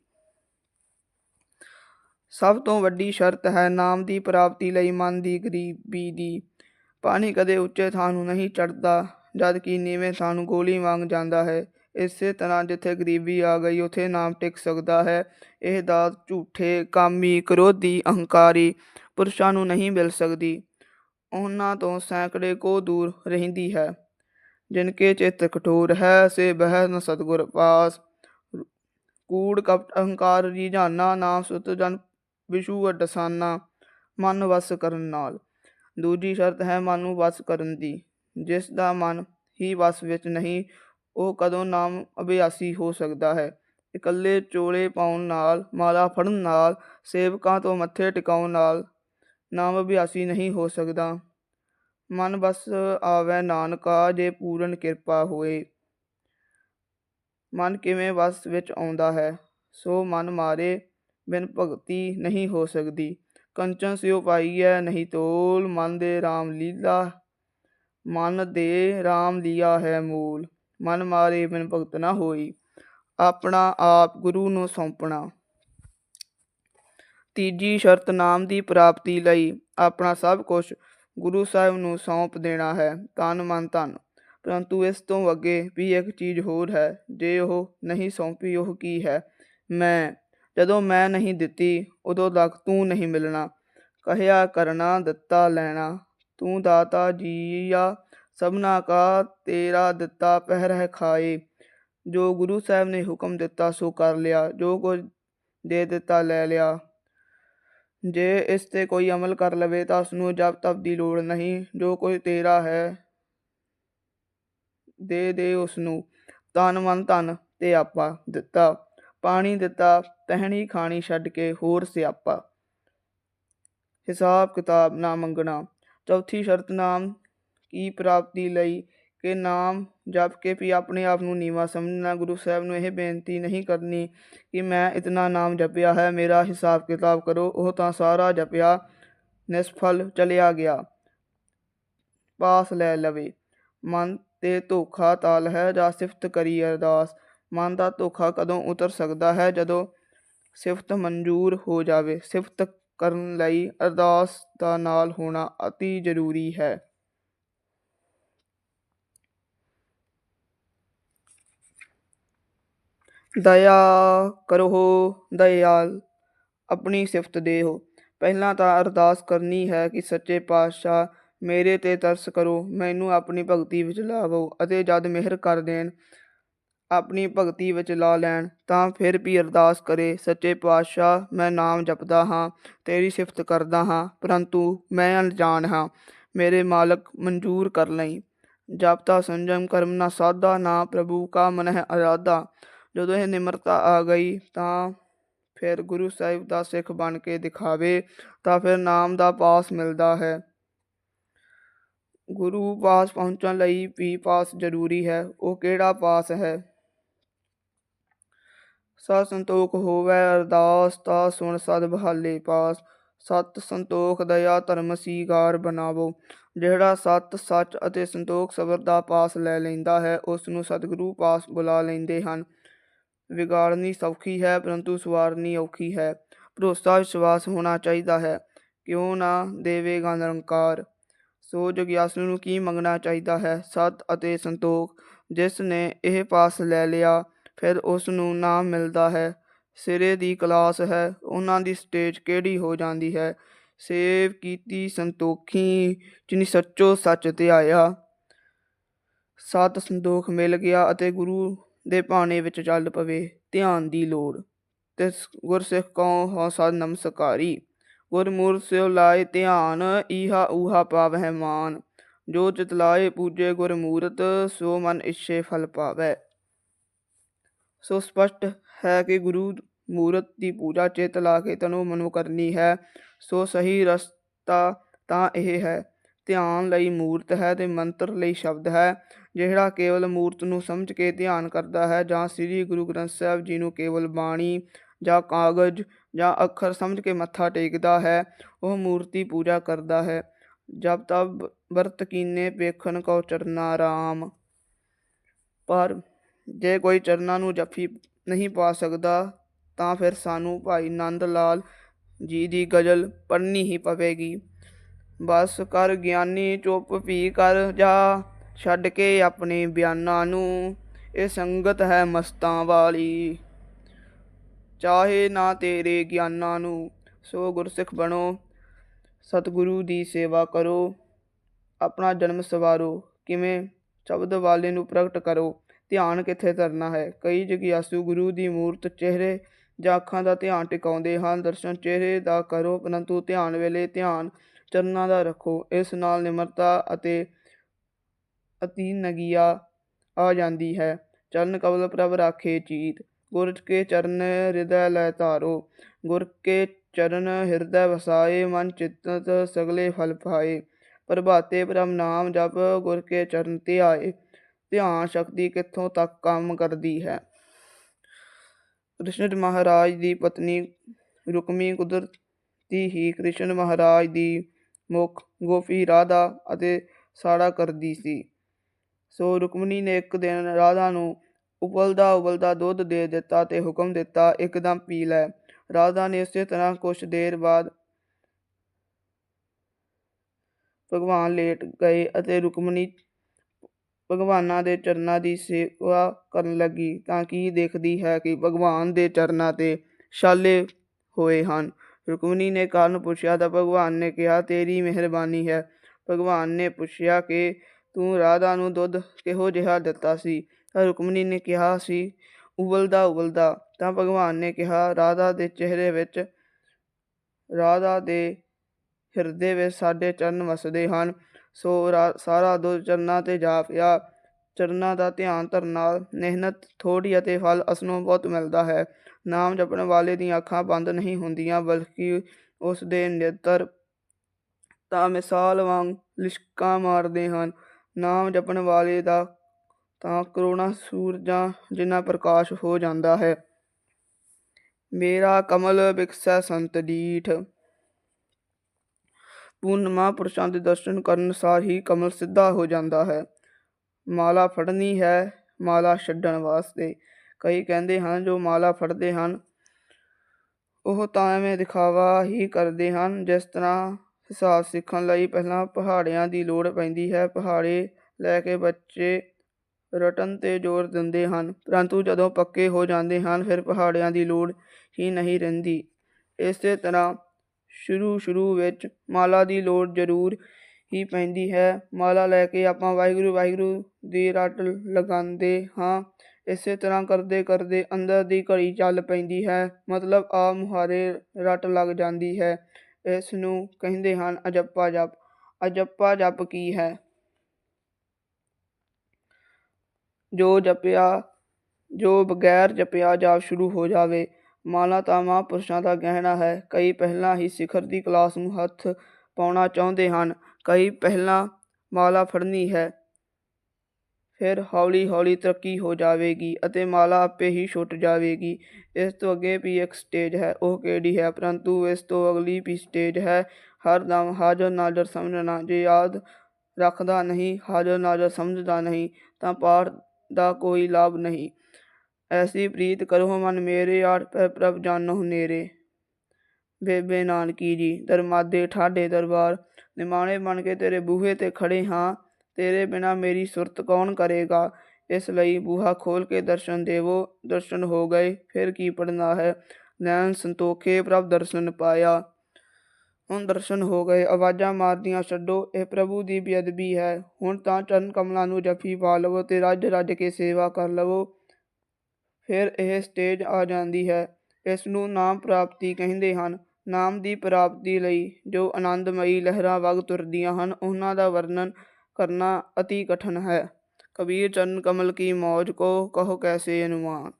ਸਭ ਤੋਂ ਵੱਡੀ ਸ਼ਰਤ ਹੈ ਨਾਮ ਦੀ ਪ੍ਰਾਪਤੀ ਲਈ ਮਨ ਦੀ ਗਰੀਬੀ ਦੀ। ਪਾਣੀ ਕਦੇ ਉੱਚੇ ਥਾਂ ਨੂੰ ਨਹੀਂ ਚੜਦਾ ਜਦ ਕਿ ਨੀਵੇਂ ਥਾਂ ਨੂੰ ਗੋਲੀ ਵਾਂਗ ਜਾਂਦਾ ਹੈ। ਇਸੇ ਤਰ੍ਹਾਂ ਜਿੱਥੇ ਗਰੀਬੀ ਆ ਗਈ, ਉੱਥੇ ਨਾਮ ਟਿਕ ਸਕਦਾ ਹੈ। ਇਹ ਦਾਤ ਝੂਠੇ, ਕਾਮੀ, ਕ੍ਰੋਧੀ, ਅਹੰਕਾਰੀ ਪੁਰਸ਼ਾਂ ਨੂੰ ਨਹੀਂ ਮਿਲ ਸਕਦੀ। ਉਹਨਾਂ ਤੋਂ ਸੈਂਕੜੇ ਕੋ ਦੂਰ ਰਹਿੰਦੀ ਹੈ। ਜਿਨ ਕੇ ਚਿੱਤ ਕਠੋਰ ਹੈ, ਸੇ ਬਹਿ ਨ ਸਤਗੁਰ ਕੂੜ ਕਪਟ ਅਹੰਕਾਰ ਜੀ ਨਾਮ ਸੁਤ ਜਨ ਵਿਸ਼ੂ ਅਡਸਾਨਾ, ਮਨ ਵਸ ਕਰਨ ਨਾਲ। ਦੂਜੀ ਸ਼ਰਤ ਹੈ ਮਨ ਨੂੰ ਵਸ ਕਰਨ ਦੀ। ਜਿਸ ਦਾ ਮਨ ਹੀ ਵਸ ਵਿੱਚ ਨਹੀਂ, ਉਹ ਕਦੋਂ ਨਾਮ ਅਭਿਆਸੀ ਹੋ ਸਕਦਾ ਹੈ। ਇਕੱਲੇ ਚੋਲੇ ਪਾਉਣ ਨਾਲ, ਮਾਲਾ ਫੜਨ ਨਾਲ, ਸੇਵਕਾਂ ਤੋਂ ਮੱਥੇ ਟਿਕਾਉਣ ਨਾਲ ਨਾਮ ਅਭਿਆਸੀ ਨਹੀਂ ਹੋ ਸਕਦਾ। ਮਨ ਬਸ ਆਵੈ ਨਾਨਕਾ, ਜੇ ਪੂਰਨ ਕਿਰਪਾ ਹੋਏ। ਮਨ ਕਿਵੇਂ ਵਸ ਵਿੱਚ ਆਉਂਦਾ ਹੈ? ਸੋ ਮਨ ਮਾਰੇ ਬਿਨ ਭਗਤੀ ਨਹੀਂ ਹੋ ਸਕਦੀ। ਕੰਚਨ ਸਿਓ ਪਾਈਐ ਨਹੀਂ ਤੋਲ, ਮਨ ਦੇ RAM ਲੀਲਾ, ਮਨ ਦੇ RAM ਲੀਆ ਹੈ ਮੂਲ। ਮਨ ਮਾਰੇ ਬਿਨ ਭਗਤ ਨਾ ਹੋਈ। ਆਪਣਾ ਆਪ ਗੁਰੂ ਨੂੰ ਸੌਂਪਣਾ। ਤੀਜੀ ਸ਼ਰਤ ਨਾਮ ਦੀ ਪ੍ਰਾਪਤੀ ਲਈ ਆਪਣਾ ਸਭ ਕੁਝ ਗੁਰੂ ਸਾਹਿਬ ਨੂੰ ਸੌਂਪ ਦੇਣਾ ਹੈ। ਤਨ ਮਨ ਧਨ। ਪਰੰਤੂ ਇਸ ਤੋਂ ਅੱਗੇ ਵੀ ਇੱਕ ਚੀਜ਼ ਹੋਰ ਹੈ। ਜੇ ਉਹ ਨਹੀਂ ਸੌਂਪੀ, ਉਹ ਕੀ ਹੈ? ਮੈਂ, ਜਦੋਂ ਮੈਂ ਨਹੀਂ ਦਿੱਤੀ, ਉਦੋਂ ਤੱਕ ਤੂੰ ਨਹੀਂ ਮਿਲਣਾ। ਕਹਿਆ, ਕਰਨਾ, ਦਿੱਤਾ, ਲੈਣਾ। ਤੂੰ ਦਾਤਾ ਜੀਆ, ਸਭਨਾ ਕਾ ਤੇਰਾ ਦਿੱਤਾ ਪਹਿਰ ਖਾਏ। ਜੋ ਗੁਰੂ ਸਾਹਿਬ ਨੇ ਹੁਕਮ ਦਿੱਤਾ, ਸੋ ਕਰ ਲਿਆ। ਜੋ ਕੁਝ ਦੇ ਦਿੱਤਾ, ਲੈ ਲਿਆ। ਜੇ ਇਸ ਤੇ ਕੋਈ ਅਮਲ ਕਰ ਲਵੇ ਤਾਂ ਉਸ ਨੂੰ ਜਪ ਤਪ ਦੀ ਲੋੜ ਨਹੀਂ, ਜੋ ਕੋਈ ਤੇਰਾ ਹੈ, ਦੇ ਦੇ ਉਸ ਨੂੰ। ਤਨ ਮਨ ਧਨ ਤੇ ਆਪਾ ਦਿੱਤਾ। ਪਾਣੀ ਦਿੱਤਾ, ਤਹਿਣੀ ਖਾਣੀ ਛੱਡ ਕੇ ਹੋਰ ਸਿਆਪਾ। ਹਿਸਾਬ ਕਿਤਾਬ ਨਾ ਮੰਗਣਾ। ਚੌਥੀ ਸ਼ਰਤ, ਨਾਮ ਕੀ ਪ੍ਰਾਪਤੀ ਲਈ ਕਿ ਨਾਮ ਜਪ ਕੇ ਵੀ ਆਪਣੇ ਆਪ ਨੂੰ ਨੀਵਾ ਸਮਝਣਾ। ਗੁਰੂ ਸਾਹਿਬ ਨੂੰ ਇਹ ਬੇਨਤੀ ਨਹੀਂ ਕਰਨੀ ਕਿ ਮੈਂ ਇਤਨਾ ਨਾਮ ਜਪਿਆ ਹੈ, ਮੇਰਾ ਹਿਸਾਬ ਕਿਤਾਬ ਕਰੋ, ਉਹ ਤਾਂ ਸਾਰਾ ਜਪਿਆ, ਨਿਸਫਲ ਚਲਿਆ ਗਿਆ। ਪਾਸ ਲੈ ਲਵੇ। ਮਨ ਤੇ ਧੋਖਾ ਤਾਲ ਹੈ ਜਾਂ ਸਿਫਤ ਕਰੀ ਅਰਦਾਸ? ਮਨ ਦਾ ਧੋਖਾ ਕਦੋਂ ਉਤਰ ਸਕਦਾ ਹੈ ਜਦੋਂ ਸਿਫਤ ਮਨਜ਼ੂਰ ਹੋ ਜਾਵੇ? ਸਿਫਤ ਕਰਨ ਲਈ ਅਰਦਾਸ ਦਾ ਨਾਲ ਹੋਣਾ ਅਤੀ ਜ਼ਰੂਰੀ ਹੈ। ਦਇਆ ਕਰੋ ਦਇਆਲ, ਆਪਣੀ ਸਿਫਤ ਦੇਹੋ ਪਹਿਲਾਂ ਤਾਂ ਅਰਦਾਸ ਕਰਨੀ ਹੈ ਕਿ ਸੱਚੇ ਪਾਤਸ਼ਾਹ ਮੇਰੇ ਤੇ ਤਰਸ ਕਰੋ, ਮੈਨੂੰ ਆਪਣੀ ਭਗਤੀ ਵਿੱਚ ਲਾਵੋ ਅਤੇ ਜਦ ਮਿਹਰ ਕਰ ਦੇਣ, ਆਪਣੀ ਭਗਤੀ ਵਿੱਚ ਲਾ ਲੈਣ, ਤਾਂ ਫਿਰ ਵੀ ਅਰਦਾਸ ਕਰੇ, ਸੱਚੇ ਪਾਤਸ਼ਾਹ, ਮੈਂ ਨਾਮ ਜਪਦਾ ਹਾਂ, ਤੇਰੀ ਸਿਫਤ ਕਰਦਾ ਹਾਂ, ਪਰੰਤੂ ਮੈਂ ਅਣਜਾਣ ਹਾਂ, ਮੇਰੇ ਮਾਲਕ ਮਨਜ਼ੂਰ ਕਰ ਲਈ। ਜਪਤਾ ਸੰਜਮ ਕਰਮ ਨਾ ਸਾਧਾ ਨਾ ਪ੍ਰਭੂ ਕਾ ਮਨ ਹੈ ਅਰਾਧਾ। ਜਦੋਂ ਇਹ ਨਿਮਰਤਾ ਆ ਗਈ ਤਾਂ ਫਿਰ ਗੁਰੂ ਸਾਹਿਬ ਦਾ ਸਿੱਖ ਬਣ ਕੇ ਦਿਖਾਵੇ, ਤਾਂ ਫਿਰ ਨਾਮ ਦਾ ਪਾਸ ਮਿਲਦਾ ਹੈ। ਗੁਰੂ ਪਾਸ ਪਹੁੰਚਣ ਲਈ ਵੀ ਪਾਸ ਜ਼ਰੂਰੀ ਹੈ, ਉਹ ਕਿਹੜਾ ਪਾਸ ਹੈ? ਸਤ ਸੰਤੋਖ ਹੋਵੇ ਅਰਦਾਸ, ਤਾ ਸੁਣ ਸਦ ਬਹਾਲੇ ਪਾਸ। ਸਤ ਸੰਤੋਖ ਦਇਆ ਧਰਮ ਸੀਗਾਰ ਬਣਾਵੋ, ਜਿਹੜਾ ਸਤ, ਸੱਚ ਅਤੇ ਸੰਤੋਖ ਸਬਰ ਦਾ ਪਾਸ ਲੈ ਲੈਂਦਾ ਹੈ ਉਸ ਨੂੰ ਸਤਿਗੁਰੂ ਪਾਸ ਬੁਲਾ ਲੈਂਦੇ ਹਨ। ਵਿਗਾੜਨੀ ਸੌਖੀ ਹੈ, ਪਰੰਤੂ ਸਵਾਰਨੀ ਔਖੀ ਹੈ। ਭਰੋਸਾ, ਵਿਸ਼ਵਾਸ ਹੋਣਾ ਚਾਹੀਦਾ ਹੈ। ਕਿਉਂ ਨਾ ਦੇਵੇਗਾ ਨਿਰੰਕਾਰ। ਸੋ ਜਗਿਆਸੂ ਨੂੰ ਕੀ ਮੰਗਣਾ ਚਾਹੀਦਾ ਹੈ? ਸਤ ਅਤੇ ਸੰਤੋਖ, ਜਿਸ ਨੇ ਇਹ ਪਾਸ ਲੈ ਲਿਆ, ਫਿਰ ਉਸ ਨੂੰ ਨਾਮ ਮਿਲਦਾ ਹੈ। ਸਿਰੇ ਦੀ ਕਲਾਸ ਹੈ, ਉਹਨਾਂ ਦੀ ਸਟੇਜ ਕਿਹੜੀ ਹੋ ਜਾਂਦੀ ਹੈ? ਸੇਵ ਕੀਤੀ ਸੰਤੋਖੀ, ਜਿਨੀ ਸੱਚੋ ਸੱਚ ਤੇ ਆਇਆ। ਸਤ ਸੰਤੋਖ ਮਿਲ ਗਿਆ ਅਤੇ ਗੁਰੂ ਦੇ ਭਾਣੇ ਵਿੱਚ ਚੱਲ ਪਵੇ, ਧਿਆਨ ਦੀ ਲੋੜ। ਤੇ ਗੁਰਸਿੱਖ ਕਉ ਹੋ ਨਮਸਕਾਰੀ ਗੁਰਮੂਰ ਸਿਓ ਲਾਏ ਧਿਆਨ, ਈਹਾ ਊਹਾ ਪਾਵਹਿ ਮਾਨ। ਜੋ ਚਿਤ ਲਾਏ ਪੂਜੇ ਗੁਰਮੂਰਤ, ਸੋ ਮਨ ਇਛੇ ਫਲ ਪਾਵੈ ਸੋ ਸਪਸ਼ਟ ਹੈ ਕਿ ਗੁਰੂ ਮੂਰਤ ਦੀ ਪੂਜਾ ਚੇਤ ਲਾ ਕੇ ਤਨੋ ਮਨੋ ਕਰਨੀ ਹੈ। ਸੋ ਸਹੀ ਰਸਤਾ ਤਾਂ ਇਹ ਹੈ ਧਿਆਨ ਲਈ ਮੂਰਤ ਹੈ ਤੇ ਮੰਤਰ ਲਈ ਸ਼ਬਦ ਹੈ, ਜਿਹੜਾ ਕੇਵਲ ਮੂਰਤ ਨੂੰ ਸਮਝ ਕੇ ਧਿਆਨ ਕਰਦਾ ਹੈ ਜਾਂ ਸ੍ਰੀ ਗੁਰੂ ਗ੍ਰੰਥ ਸਾਹਿਬ ਜੀ ਨੂੰ ਕੇਵਲ ਬਾਣੀ ਜਾਂ ਕਾਗਜ਼ ਜਾਂ ਅੱਖਰ ਸਮਝ ਕੇ ਮੱਥਾ ਟੇਕਦਾ ਹੈ, ਉਹ ਮੂਰਤੀ ਪੂਜਾ ਕਰਦਾ ਹੈ। ਜਬ ਤਬ ਵਰਤ ਕੀਨੇ ਵੇਖਣ ਕੋ ਚਰਨਾ ਰਾਮ। ਪਰ ਜੇ ਕੋਈ ਚਰਨਾਂ ਨੂੰ ਜੱਫੀ ਨਹੀਂ ਪਾ ਸਕਦਾ, ਤਾਂ ਫਿਰ ਸਾਨੂੰ ਭਾਈ ਨੰਦ ਲਾਲ ਜੀ ਦੀ ਗਜ਼ਲ ਪੜ੍ਹਨੀ ਹੀ ਪਵੇਗੀ। ਬਸ ਕਰ ਗਿਆਨੀ ਚੁੱਪ ਵੀ ਕਰ ਜਾ, ਛੱਡ ਕੇ ਆਪਣੇ ਬਿਆਨਾਂ ਨੂੰ। ਇਹ ਸੰਗਤ ਹੈ ਮਸਤਾਂ ਵਾਲੀ। ਚਾਹੇ ਨਾ ਤੇਰੇ ਗਿਆਨਾਂ ਨੂੰ ਸੋ ਗੁਰਸਿੱਖ ਬਣੋ, ਸਤਿਗੁਰੂ ਦੀ ਸੇਵਾ ਕਰੋ, ਆਪਣਾ ਜਨਮ ਸਵਾਰੋ। ਕਿਵੇਂ? ਸ਼ਬਦ ਵਾਲੇ ਨੂੰ ਪ੍ਰਗਟ ਕਰੋ। ਧਿਆਨ ਕਿੱਥੇ ਧਰਨਾ ਹੈ? ਕਈ ਜਗਿਆਸੂ ਗੁਰੂ ਦੀ ਮੂਰਤ ਚਿਹਰੇ ਜਾਂ ਅੱਖਾਂ ਦਾ ਧਿਆਨ ਟਿਕਾਉਂਦੇ ਹਨ, ਦਰਸ਼ਨ ਚਿਹਰੇ ਦਾ ਕਰੋ, ਪਰੰਤੂ ਧਿਆਨ ਵੇਲੇ ਧਿਆਨ ਚਰਨਾਂ ਦਾ ਰੱਖੋ। ਇਸ ਨਾਲ ਨਿਮਰਤਾ ਅਤੇ ਅਤੀ ਨਗਿਆ ਆ ਜਾਂਦੀ ਹੈ। ਚਰਨ ਕਵਲ ਪ੍ਰਭ ਰਾਖੇ ਚੀਤ। ਗੁਰ ਕੇ ਚਰਨ ਹਿਰਦੈ ਲੈ ਤਾਰੋ ਗੁਰ ਕੇ ਚਰਨ ਹਿਰਦੈ ਵਸਾਏ, ਮਨ ਚਿਤਤ ਸਗਲੇ ਫਲ ਪਾਏ। ਪ੍ਰਭਾਤੇ ਪ੍ਰਭ ਨਾਮ ਜਪ, ਗੁਰ ਕੇ ਚਰਨ ਆਏ ਧਿਆਨ ਸ਼ਕਤੀ ਕਿੱਥੋਂ ਤੱਕ ਕੰਮ ਕਰਦੀ ਹੈ? ਕ੍ਰਿਸ਼ਨ ਮਹਾਰਾਜ ਦੀ ਪਤਨੀ ਰੁਕਮੀ ਕੁਦਰਤੀ ਹੀ ਕ੍ਰਿਸ਼ਨ ਮਹਾਰਾਜ ਦੀ ਮੁੱਖ ਗੋਪੀ ਰਾਧਾ ਅਤੇ ਸਾੜਾ ਕਰਦੀ ਸੀ। ਸੋ ਰੁਕਮਣੀ ਨੇ ਇੱਕ ਦਿਨ ਰਾਧਾ ਨੂੰ ਉਬਲਦਾ ਉਬਲਦਾ ਦੁੱਧ ਦੇ ਦਿੱਤਾ ਤੇ ਹੁਕਮ ਦਿੱਤਾ, ਇੱਕਦਮ ਪੀ ਲੈ। ਰਾਧਾ ਨੇ ਉਸੇ ਤਰ੍ਹਾਂ ਕੁਛ ਦੇਰ ਬਾਅਦ ਭਗਵਾਨ ਲੇਟ ਗਏ ਅਤੇ ਰੁਕਮਣੀ ਭਗਵਾਨਾਂ ਦੇ ਚਰਨਾਂ ਦੀ ਸੇਵਾ ਕਰਨ ਲੱਗੀ। ਤਾਂ ਕੀ ਦੇਖਦੀ ਹੈ ਕਿ ਭਗਵਾਨ ਦੇ ਚਰਨਾਂ ਤੇ ਛਾਲੇ ਹੋਏ ਹਨ? ਰੁਕਮਣੀ ਨੇ ਕਾਰਨ ਪੁੱਛਿਆ ਤਾਂ ਭਗਵਾਨ ਨੇ ਕਿਹਾ, ਤੇਰੀ ਮਿਹਰਬਾਨੀ ਹੈ। ਭਗਵਾਨ ਨੇ ਪੁੱਛਿਆ ਕਿ ਤੂੰ ਰਾਧਾ ਨੂੰ ਦੁੱਧ ਕਿਹੋ ਜਿਹਾ ਦਿੱਤਾ ਸੀ? ਤਾਂ ਰੁਕਮਣੀ ਨੇ ਕਿਹਾ ਸੀ ਉਬਲਦਾ ਉਬਲਦਾ। ਤਾਂ ਭਗਵਾਨ ਨੇ ਕਿਹਾ, ਰਾਧਾ ਦੇ ਚਿਹਰੇ ਵਿੱਚ, ਰਾਧਾ ਦੇ ਹਿਰਦੇ ਵਿੱਚ ਸਾਡੇ ਚਰਨ ਵਸਦੇ ਹਨ। ਸੋ ਰਾ- ਸਾਰਾ ਦੁੱਧ ਚਰਨਾਂ ਤੇ ਜਾ ਪਿਆ ਚਰਨਾਂ ਦਾ ਧਿਆਨ ਧਰਨ ਨਾਲ ਮਿਹਨਤ ਥੋੜੀ ਅਤੇ ਫਲ, ਅਸਲੋਂ ਬਹੁਤ ਮਿਲਦਾ ਹੈ। ਨਾਮ ਜਪਣ ਵਾਲੇ ਦੀਆਂ ਅੱਖਾਂ ਬੰਦ ਨਹੀਂ ਹੁੰਦੀਆਂ, ਬਲਕਿ ਉਸ ਦੇ ਨੇਤਰ ਤਾਂ ਮਿਸਾਲ ਵਾਂਗ ਲਿਸ਼ਕਾਂ ਮਾਰਦੇ ਹਨ। ਨਾਮ ਜਪਣ ਵਾਲੇ ਦਾ ਤਾਂ ਕਰੋਨਾ ਸੂਰਜਾਂ ਜਿੰਨਾ ਪ੍ਰਕਾਸ਼ ਹੋ ਜਾਂਦਾ ਹੈ। ਮੇਰਾ ਕਮਲ ਵਿਕਸੈ ਸੰਤ ਦੀਠ ਪੂਰਨ ਮਹਾਂਪੁਰਸ਼ਾਂ ਦੇ ਦਰਸ਼ਨ ਕਰਨ ਸਾਰ ਹੀ ਕਮਲ ਸਿੱਧਾ ਹੋ ਜਾਂਦਾ ਹੈ। ਮਾਲਾ ਫੜਨੀ ਹੈ, ਮਾਲਾ ਛੱਡਣ ਵਾਸਤੇ। ਕਈ ਕਹਿੰਦੇ ਹਨ, ਜੋ ਮਾਲਾ ਫੜਦੇ ਹਨ, ਉਹ ਤਾਂ ਐਵੇਂ ਦਿਖਾਵਾ ਹੀ ਕਰਦੇ ਹਨ, ਜਿਸ ਤਰ੍ਹਾਂ ਹਿਸਾਬ ਸਿੱਖਣ ਲਈ ਪਹਿਲਾਂ ਪਹਾੜਿਆਂ ਦੀ ਲੋੜ ਪੈਂਦੀ ਹੈ। ਪਹਾੜੇ ਲੈ ਕੇ ਬੱਚੇ ਰਟਨ ਤੇ ਜ਼ੋਰ ਦਿੰਦੇ ਹਨ, ਪਰੰਤੂ ਜਦੋਂ ਪੱਕੇ ਹੋ ਜਾਂਦੇ ਹਨ, ਫਿਰ ਪਹਾੜਿਆਂ ਦੀ ਲੋੜ ਹੀ ਨਹੀਂ ਰਹਿੰਦੀ। ਇਸੇ ਤਰ੍ਹਾਂ ਸ਼ੁਰੂ ਸ਼ੁਰੂ ਵਿੱਚ ਮਾਲਾ ਦੀ ਲੋੜ ਜ਼ਰੂਰ ਹੀ ਪੈਂਦੀ ਹੈ। ਮਾਲਾ ਲੈ ਕੇ ਆਪਾਂ ਵਾਹਿਗੁਰੂ ਵਾਹਿਗੁਰੂ ਦੀ ਰਟ ਲਗਾਉਂਦੇ ਹਾਂ ਇਸੇ ਤਰ੍ਹਾਂ ਕਰਦੇ ਕਰਦੇ ਅੰਦਰ ਦੀ ਘੜੀ ਚੱਲ ਪੈਂਦੀ ਹੈ। ਮਤਲਬ ਆ ਮੁਹਾਰੇ ਰੱਟ ਲੱਗ ਜਾਂਦੀ ਹੈ। ਇਸ ਨੂੰ ਕਹਿੰਦੇ ਹਨ ਅਜੱਪਾ ਜਪ। ਅਜੱਪਾ ਜਪ ਕੀ ਹੈ? ਜੋ ਜਪਿਆ, ਜੋ ਬਗੈਰ ਜਪਿਆ ਜਾਪ ਸ਼ੁਰੂ ਹੋ ਜਾਵੇ। ਮਾਲਾ ਤਾਂ ਮਹਾਂਪੁਰਸ਼ਾਂ ਦਾ ਗਹਿਣਾ ਹੈ। ਕਈ ਪਹਿਲਾਂ ਹੀ ਸਿਖਰ ਦੀ ਕਲਾਸ ਨੂੰ ਹੱਥ ਪਾਉਣਾ ਚਾਹੁੰਦੇ ਹਨ। ਕਈ ਪਹਿਲਾਂ ਮਾਲਾ ਫੜਨੀ ਹੈ। ਫਿਰ ਹੌਲੀ ਹੌਲੀ ਤਰੱਕੀ ਹੋ ਜਾਵੇਗੀ ਅਤੇ ਮਾਲਾ ਆਪੇ ਹੀ ਛੁੱਟ ਜਾਵੇਗੀ। ਇਸ ਤੋਂ ਅੱਗੇ ਵੀ ਇੱਕ ਸਟੇਜ ਹੈ, ਉਹ ਕਿਹੜੀ ਹੈ? ਪਰੰਤੂ ਇਸ ਤੋਂ ਅਗਲੀ ਵੀ ਸਟੇਜ ਹੈ। ਹਰਦਮ ਹਾਜ਼ਰ ਨਾਜ਼ਰ ਸਮਝਣਾ, ਜੇ ਯਾਦ ਰੱਖਦਾ ਨਹੀਂ, ਹਾਜ਼ਰ ਨਾਜ਼ਰ ਸਮਝਦਾ ਨਹੀਂ, ਤਾਂ ਪਾਠ ਦਾ ਕੋਈ ਲਾਭ ਨਹੀਂ। ਐਸੀ ਪ੍ਰੀਤ, ਕਰੋ ਮਨ ਮੇਰੇ ਆੜ ਪੈ ਪ੍ਰਭ ਜਾਨੋ ਨੇਰੇ ਬੇਬੇ ਨਾਨਕੀ ਜੀ, ਦਰਮਾਦੇ ਠਾਡੇ ਦਰਬਾਰ, ਨਿਮਾਣੇ ਬਣ ਕੇ ਤੇਰੇ ਬੂਹੇ ਤੇ ਖੜੇ ਹਾਂ। ਤੇਰੇ ਬਿਨਾ ਮੇਰੀ ਸੁਰਤ ਕੌਣ ਕਰੇਗਾ? ਇਸ ਲਈ ਬੂਹਾ ਖੋਲ ਕੇ ਦਰਸ਼ਨ ਦੇਵੋ। ਦਰਸ਼ਨ ਹੋ ਗਏ, ਫਿਰ ਕੀ ਪੜਨਾ ਹੈ? ਨੈਣ ਸੰਤੋਖੇ ਪ੍ਰਭ ਦਰਸ਼ਨ ਪਾਇਆ। ਹੁਣ ਦਰਸ਼ਨ ਹੋ ਗਏ। ਆਵਾਜ਼ਾਂ ਮਾਰਦੀਆਂ ਛੱਡੋ, ਇਹ ਪ੍ਰਭੂ ਦੀ ਬੇਅਦਬੀ ਹੈ। ਹੁਣ ਤਾਂ ਚਰਨ ਕਮਲਾਂ ਨੂੰ ਜੱਫੀ ਪਾ ਲਵੋ ਤੇ ਰੱਜ ਰੱਜ ਕੇ ਸੇਵਾ ਕਰ ਲਵੋ। ਫਿਰ ਇਹ ਸਟੇਜ ਆ ਜਾਂਦੀ ਹੈ। ਇਸ ਨੂੰ ਨਾਮ ਪ੍ਰਾਪਤੀ ਕਹਿੰਦੇ ਹਨ। ਨਾਮ ਦੀ ਪ੍ਰਾਪਤੀ ਲਈ ਜੋ ਆਨੰਦਮਈ ਲਹਿਰਾਂ ਵਗ ਤੁਰਦੀਆਂ ਹਨ, ਉਹਨਾਂ ਦਾ ਵਰਣਨ ਕਰਨਾ ਅਤੀ ਕਠਨ ਹੈ। ਕਬੀਰ ਚਰਨ ਕਮਲ ਕੀ ਮੌਜ ਕੋ ਕਹੋ ਕੈਸੇ ਅਨੁਮਾਨ।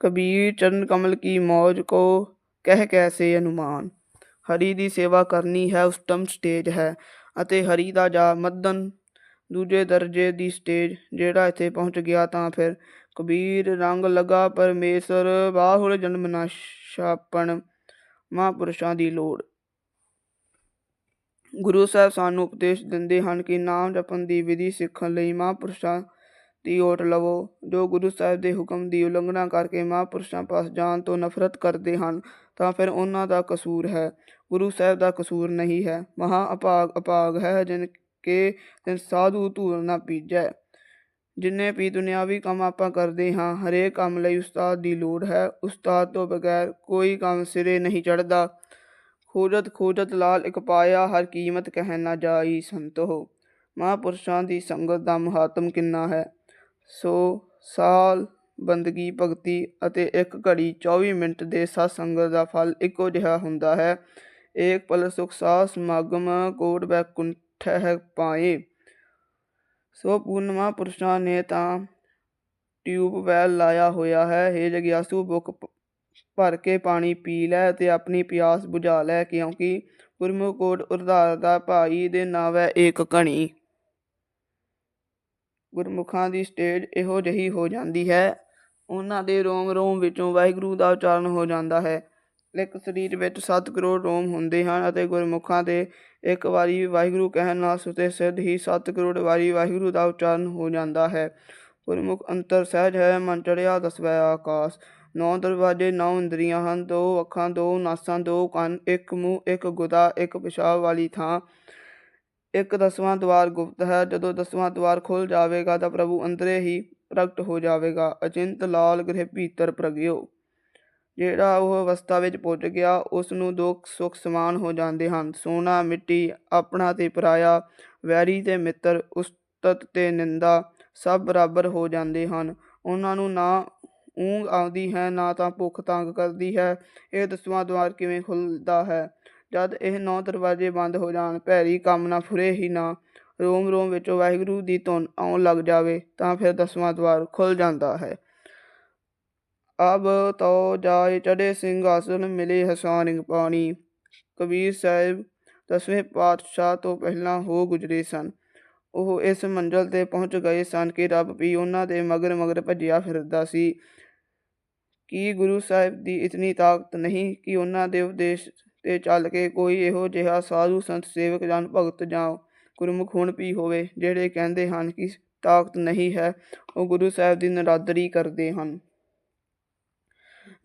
ਕਬੀਰ ਚਰਨ ਕਮਲ ਕੀ ਮੌਜ ਕੋ ਕਹਿ ਕੈਸੇ ਅਨੁਮਾਨ। ਹਰੀ ਦੀ ਸੇਵਾ ਕਰਨੀ ਹੈ ਉਤਮ ਸਟੇਜ ਹੈ ਅਤੇ ਹਰੀ ਦਾ ਜਾ ਮੱਦਨ ਦੂਜੇ ਦਰਜੇ ਦੀ ਸਟੇਜ ਜਿਹੜਾ ਇੱਥੇ ਪਹੁੰਚ ਗਿਆ ਤਾਂ ਫਿਰ ਕਬੀਰ ਰੰਗ ਲਗਾ ਪਰਮੇਸ਼ਰ ਬਾਹੁਲ ਜਨਮ ਨਾਸ਼ਾਪਣ ਮਹਾਂਪੁਰਸ਼ਾਂ ਦੀ ਲੋੜ। ਗੁਰੂ ਸਾਹਿਬ ਸਾਨੂੰ ਉਪਦੇਸ਼ ਦਿੰਦੇ ਹਨ ਕਿ ਨਾਮ ਜਪਣ ਦੀ ਵਿਧੀ ਸਿੱਖਣ ਲਈ ਮਹਾਂਪੁਰਸ਼ਾਂ ਦੀ ਓਟ ਲਵੋ, ਜੋ ਗੁਰੂ ਸਾਹਿਬ ਦੇ ਹੁਕਮ ਦੀ ਉਲੰਘਣਾ ਕਰਕੇ ਮਹਾਂਪੁਰਸ਼ਾਂ ਪਾਸ ਜਾਣ ਤੋਂ ਨਫ਼ਰਤ ਕਰਦੇ ਹਨ, ਤਾਂ ਫਿਰ ਉਹਨਾਂ ਦਾ ਕਸੂਰ ਹੈ। ਗੁਰੂ ਸਾਹਿਬ ਦਾ ਕਸੂਰ ਨਹੀਂ ਹੈ। ਮਹਾ ਅਪਾਗ ਅਪਾਗ ਹੈ ਜਿਨ ਕੇ ਤਿਨ ਸਾਧੂ ਧੂਲ ਨਾ ਪੀਜੈ। ਜਿੰਨੇ ਵੀ ਦੁਨਿਆਵੀ ਕੰਮ ਆਪਾਂ ਕਰਦੇ ਹਾਂ, ਹਰੇਕ ਕੰਮ ਲਈ ਉਸਤਾਦ ਦੀ ਲੋੜ ਹੈ। ਉਸਤਾਦ ਤੋਂ ਬਗੈਰ ਕੋਈ ਕੰਮ ਸਿਰੇ ਨਹੀਂ ਚੜਦਾ ਖੋਜਤ ਖੋਜਤ ਲਾਲ ਇਕ ਪਾਇਆ, ਹਰ ਕੀਮਤ ਕਹਿ ਨਾ ਜਾਈ ਸੰਤੋ। ਮਹਾਂਪੁਰਸ਼ਾਂ ਦੀ ਸੰਗਤ ਦਾ ਮਹਾਤਮ ਕਿੰਨਾ ਹੈ? ਸੋ ਸਾਲ ਬੰਦਗੀ, ਭਗਤੀ ਅਤੇ ਇੱਕ ਘੜੀ 24 ਮਿੰਟ ਦੇ ਸਤ ਸੰਗਤ ਦਾ ਫਲ ਇੱਕੋ ਜਿਹਾ ਹੁੰਦਾ ਹੈ। ਏਕ ਪਲ ਸੁਖ ਸਾਹ ਸਮਾਗਮ ਕੋਟ ਬੈਕੁੰਠ ਹੈ ਪਾਏ। ਸੋ ਪੂਰਨਮਾ ਪੁਰਸ਼ਾਂ ਨੇ ਤਾਂ ਟਿਊਬਵੈਲ ਲਾਇਆ ਹੋਇਆ ਹੈ। ਹੇ ਜਗਿਆਸੂ ਬੁੱਕ ਭਰ ਕੇ ਪਾਣੀ ਪੀ ਲੈ ਅਤੇ ਆਪਣੀ ਪਿਆਸ ਬੁਝਾ ਲੈ, ਕਿਉਂਕਿ ਗੁਰਮੁਖੋਟ ਉਧਾਰ ਭਾਈ ਦੇ ਨਾਵੈ ਏਕ ਕਣੀ। ਗੁਰਮੁਖਾਂ ਦੀ ਸਟੇਜ ਇਹੋ ਜਿਹੀ ਹੋ ਜਾਂਦੀ ਹੈ। ਉਹਨਾਂ ਦੇ ਰੋਮ ਰੋਮ ਵਿੱਚੋਂ ਵਾਹਿਗੁਰੂ ਦਾ ਉਚਾਰਨ ਹੋ ਜਾਂਦਾ ਹੈ। ਇੱਕ ਸਰੀਰ ਵਿੱਚ 7 ਕਰੋੜ ਰੋਮ ਹੁੰਦੇ ਹਨ ਅਤੇ ਗੁਰਮੁਖਾਂ ਦੇ ਇੱਕ ਵਾਰੀ ਵਾਹਿਗੁਰੂ ਕਹਿਣ ਨਾਲ ਸੁਤੇ ਸਿੱਧ ਹੀ 7 ਕਰੋੜ ਵਾਰੀ ਵਾਹਿਗੁਰੂ ਦਾ ਉਚਾਰਨ ਹੋ ਜਾਂਦਾ ਹੈ। ਗੁਰਮੁਖ ਅੰਤਰ ਸਹਿਜ ਹੈ, ਮਨ ਚੜਿਆ ਦਸਵੈ ਆਕਾਸ। ਨੌ ਦਰਵਾਜ਼ੇ ਨੌ ਇੰਦਰੀਆਂ ਹਨ, ਦੋ ਅੱਖਾਂ, ਦੋ ਨਾਸਾਂ, ਦੋ ਕੰਨ, ਇੱਕ ਮੂੰਹ, ਇੱਕ ਗੁਦਾ, ਇੱਕ ਪਿਸ਼ਾਬ ਵਾਲੀ ਥਾਂ। ਇੱਕ ਦਸਵਾਂ ਦਵਾਰ ਗੁਪਤ ਹੈ, ਜਦੋਂ ਦਸਵਾਂ ਦਵਾਰ ਖੁੱਲ ਜਾਵੇਗਾ ਤਾਂ ਪ੍ਰਭੂ ਅੰਦਰੇ ਹੀ ਪ੍ਰਗਟ ਹੋ ਜਾਵੇਗਾ। ਅਚਿੰਤ ਲਾਲ ਗ੍ਰਹਿ ਭੀਤਰ ਪ੍ਰਗਿਓ। ਜਿਹੜਾ ਉਹ ਅਵਸਥਾ ਵਿੱਚ ਪੁੱਜ ਗਿਆ ਉਸ ਨੂੰ ਦੁੱਖ ਸੁੱਖ ਸਮਾਨ ਹੋ ਜਾਂਦੇ ਹਨ। ਸੋਨਾ, ਮਿੱਟੀ, ਆਪਣਾ ਤੇ ਪਰਾਇਆ, ਵੈਰੀ ਤੇ ਮਿੱਤਰ, ਉਸਤਤ ਤੇ ਨਿੰਦਾ, ਸਭ ਬਰਾਬਰ ਹੋ ਜਾਂਦੇ ਹਨ। ਉਹਨਾਂ ਨੂੰ ਨਾ ਊਂਘ ਆਉਂਦੀ ਹੈ, ਨਾ ਤਾਂ ਭੁੱਖ ਤੰਗ ਕਰਦੀ ਹੈ। ਇਹ ਦਸਵਾਂ ਦਵਾਰ ਕਿਵੇਂ ਖੁੱਲਦਾ ਹੈ? ਜਦ ਇਹ ਨੌ ਦਰਵਾਜ਼ੇ ਬੰਦ ਹੋ ਜਾਣ ਭੈਰੀ ਕਾਮਨਾ ਫੁਰੇ ਹੀ ਨਾ। ਰੋਮ ਰੋਮ ਵਿੱਚ ਵਾਹਿਗੁਰੂ ਦੀ ਧੁਨ ਆਉਣ ਲੱਗ ਜਾਵੇ, ਤਾਂ ਫਿਰ ਦਸਵਾਂ ਦਵਾਰ ਖੁੱਲ ਜਾਂਦਾ ਹੈ। ਅਬ ਤੋ ਜਾਏ ਚੜੇ ਸਿੰਘਾਸਨ ਮਿਲੇ ਹਸਾਨਿੰਗ ਪਾਣੀ। ਕਬੀਰ ਸਾਹਿਬ ਦਸਵੇਂ ਪਾਤਸ਼ਾਹ ਤੋਂ ਪਹਿਲਾਂ ਹੋ ਗੁਜਰੇ ਸਨ। ਉਹ ਇਸ ਮੰਜ਼ਲ ਤੇ ਪਹੁੰਚ ਗਏ ਸਨ ਕਿ ਰੱਬ ਵੀ ਉਹਨਾਂ ਦੇ ਮਗਰ ਮਗਰ ਭੱਜਿਆ ਫਿਰਦਾ ਸੀ। ਕੀ ਗੁਰੂ ਸਾਹਿਬ ਦੀ ਇਤਨੀ ਤਾਕਤ ਨਹੀਂ ਕਿ ਉਹਨਾਂ ਦੇ ਉਪਦੇਸ਼ ਤੇ ਚੱਲ ਕੇ ਕੋਈ ਇਹੋ ਜਿਹਾ ਸਾਧੂ ਸੰਤ ਸੇਵਕ ਜਨ ਭਗਤ ਜਾਂ ਗੁਰਮੁਖ ਹੁਣ ਵੀ ਹੋਵੇ, ਜਿਹੜੇ ਕਹਿੰਦੇ ਹਨ ਕਿ ਤਾਕਤ ਨਹੀਂ ਹੈ, ਉਹ ਗੁਰੂ ਸਾਹਿਬ ਦੀ ਨਰਾਦਰੀ ਕਰਦੇ ਹਨ।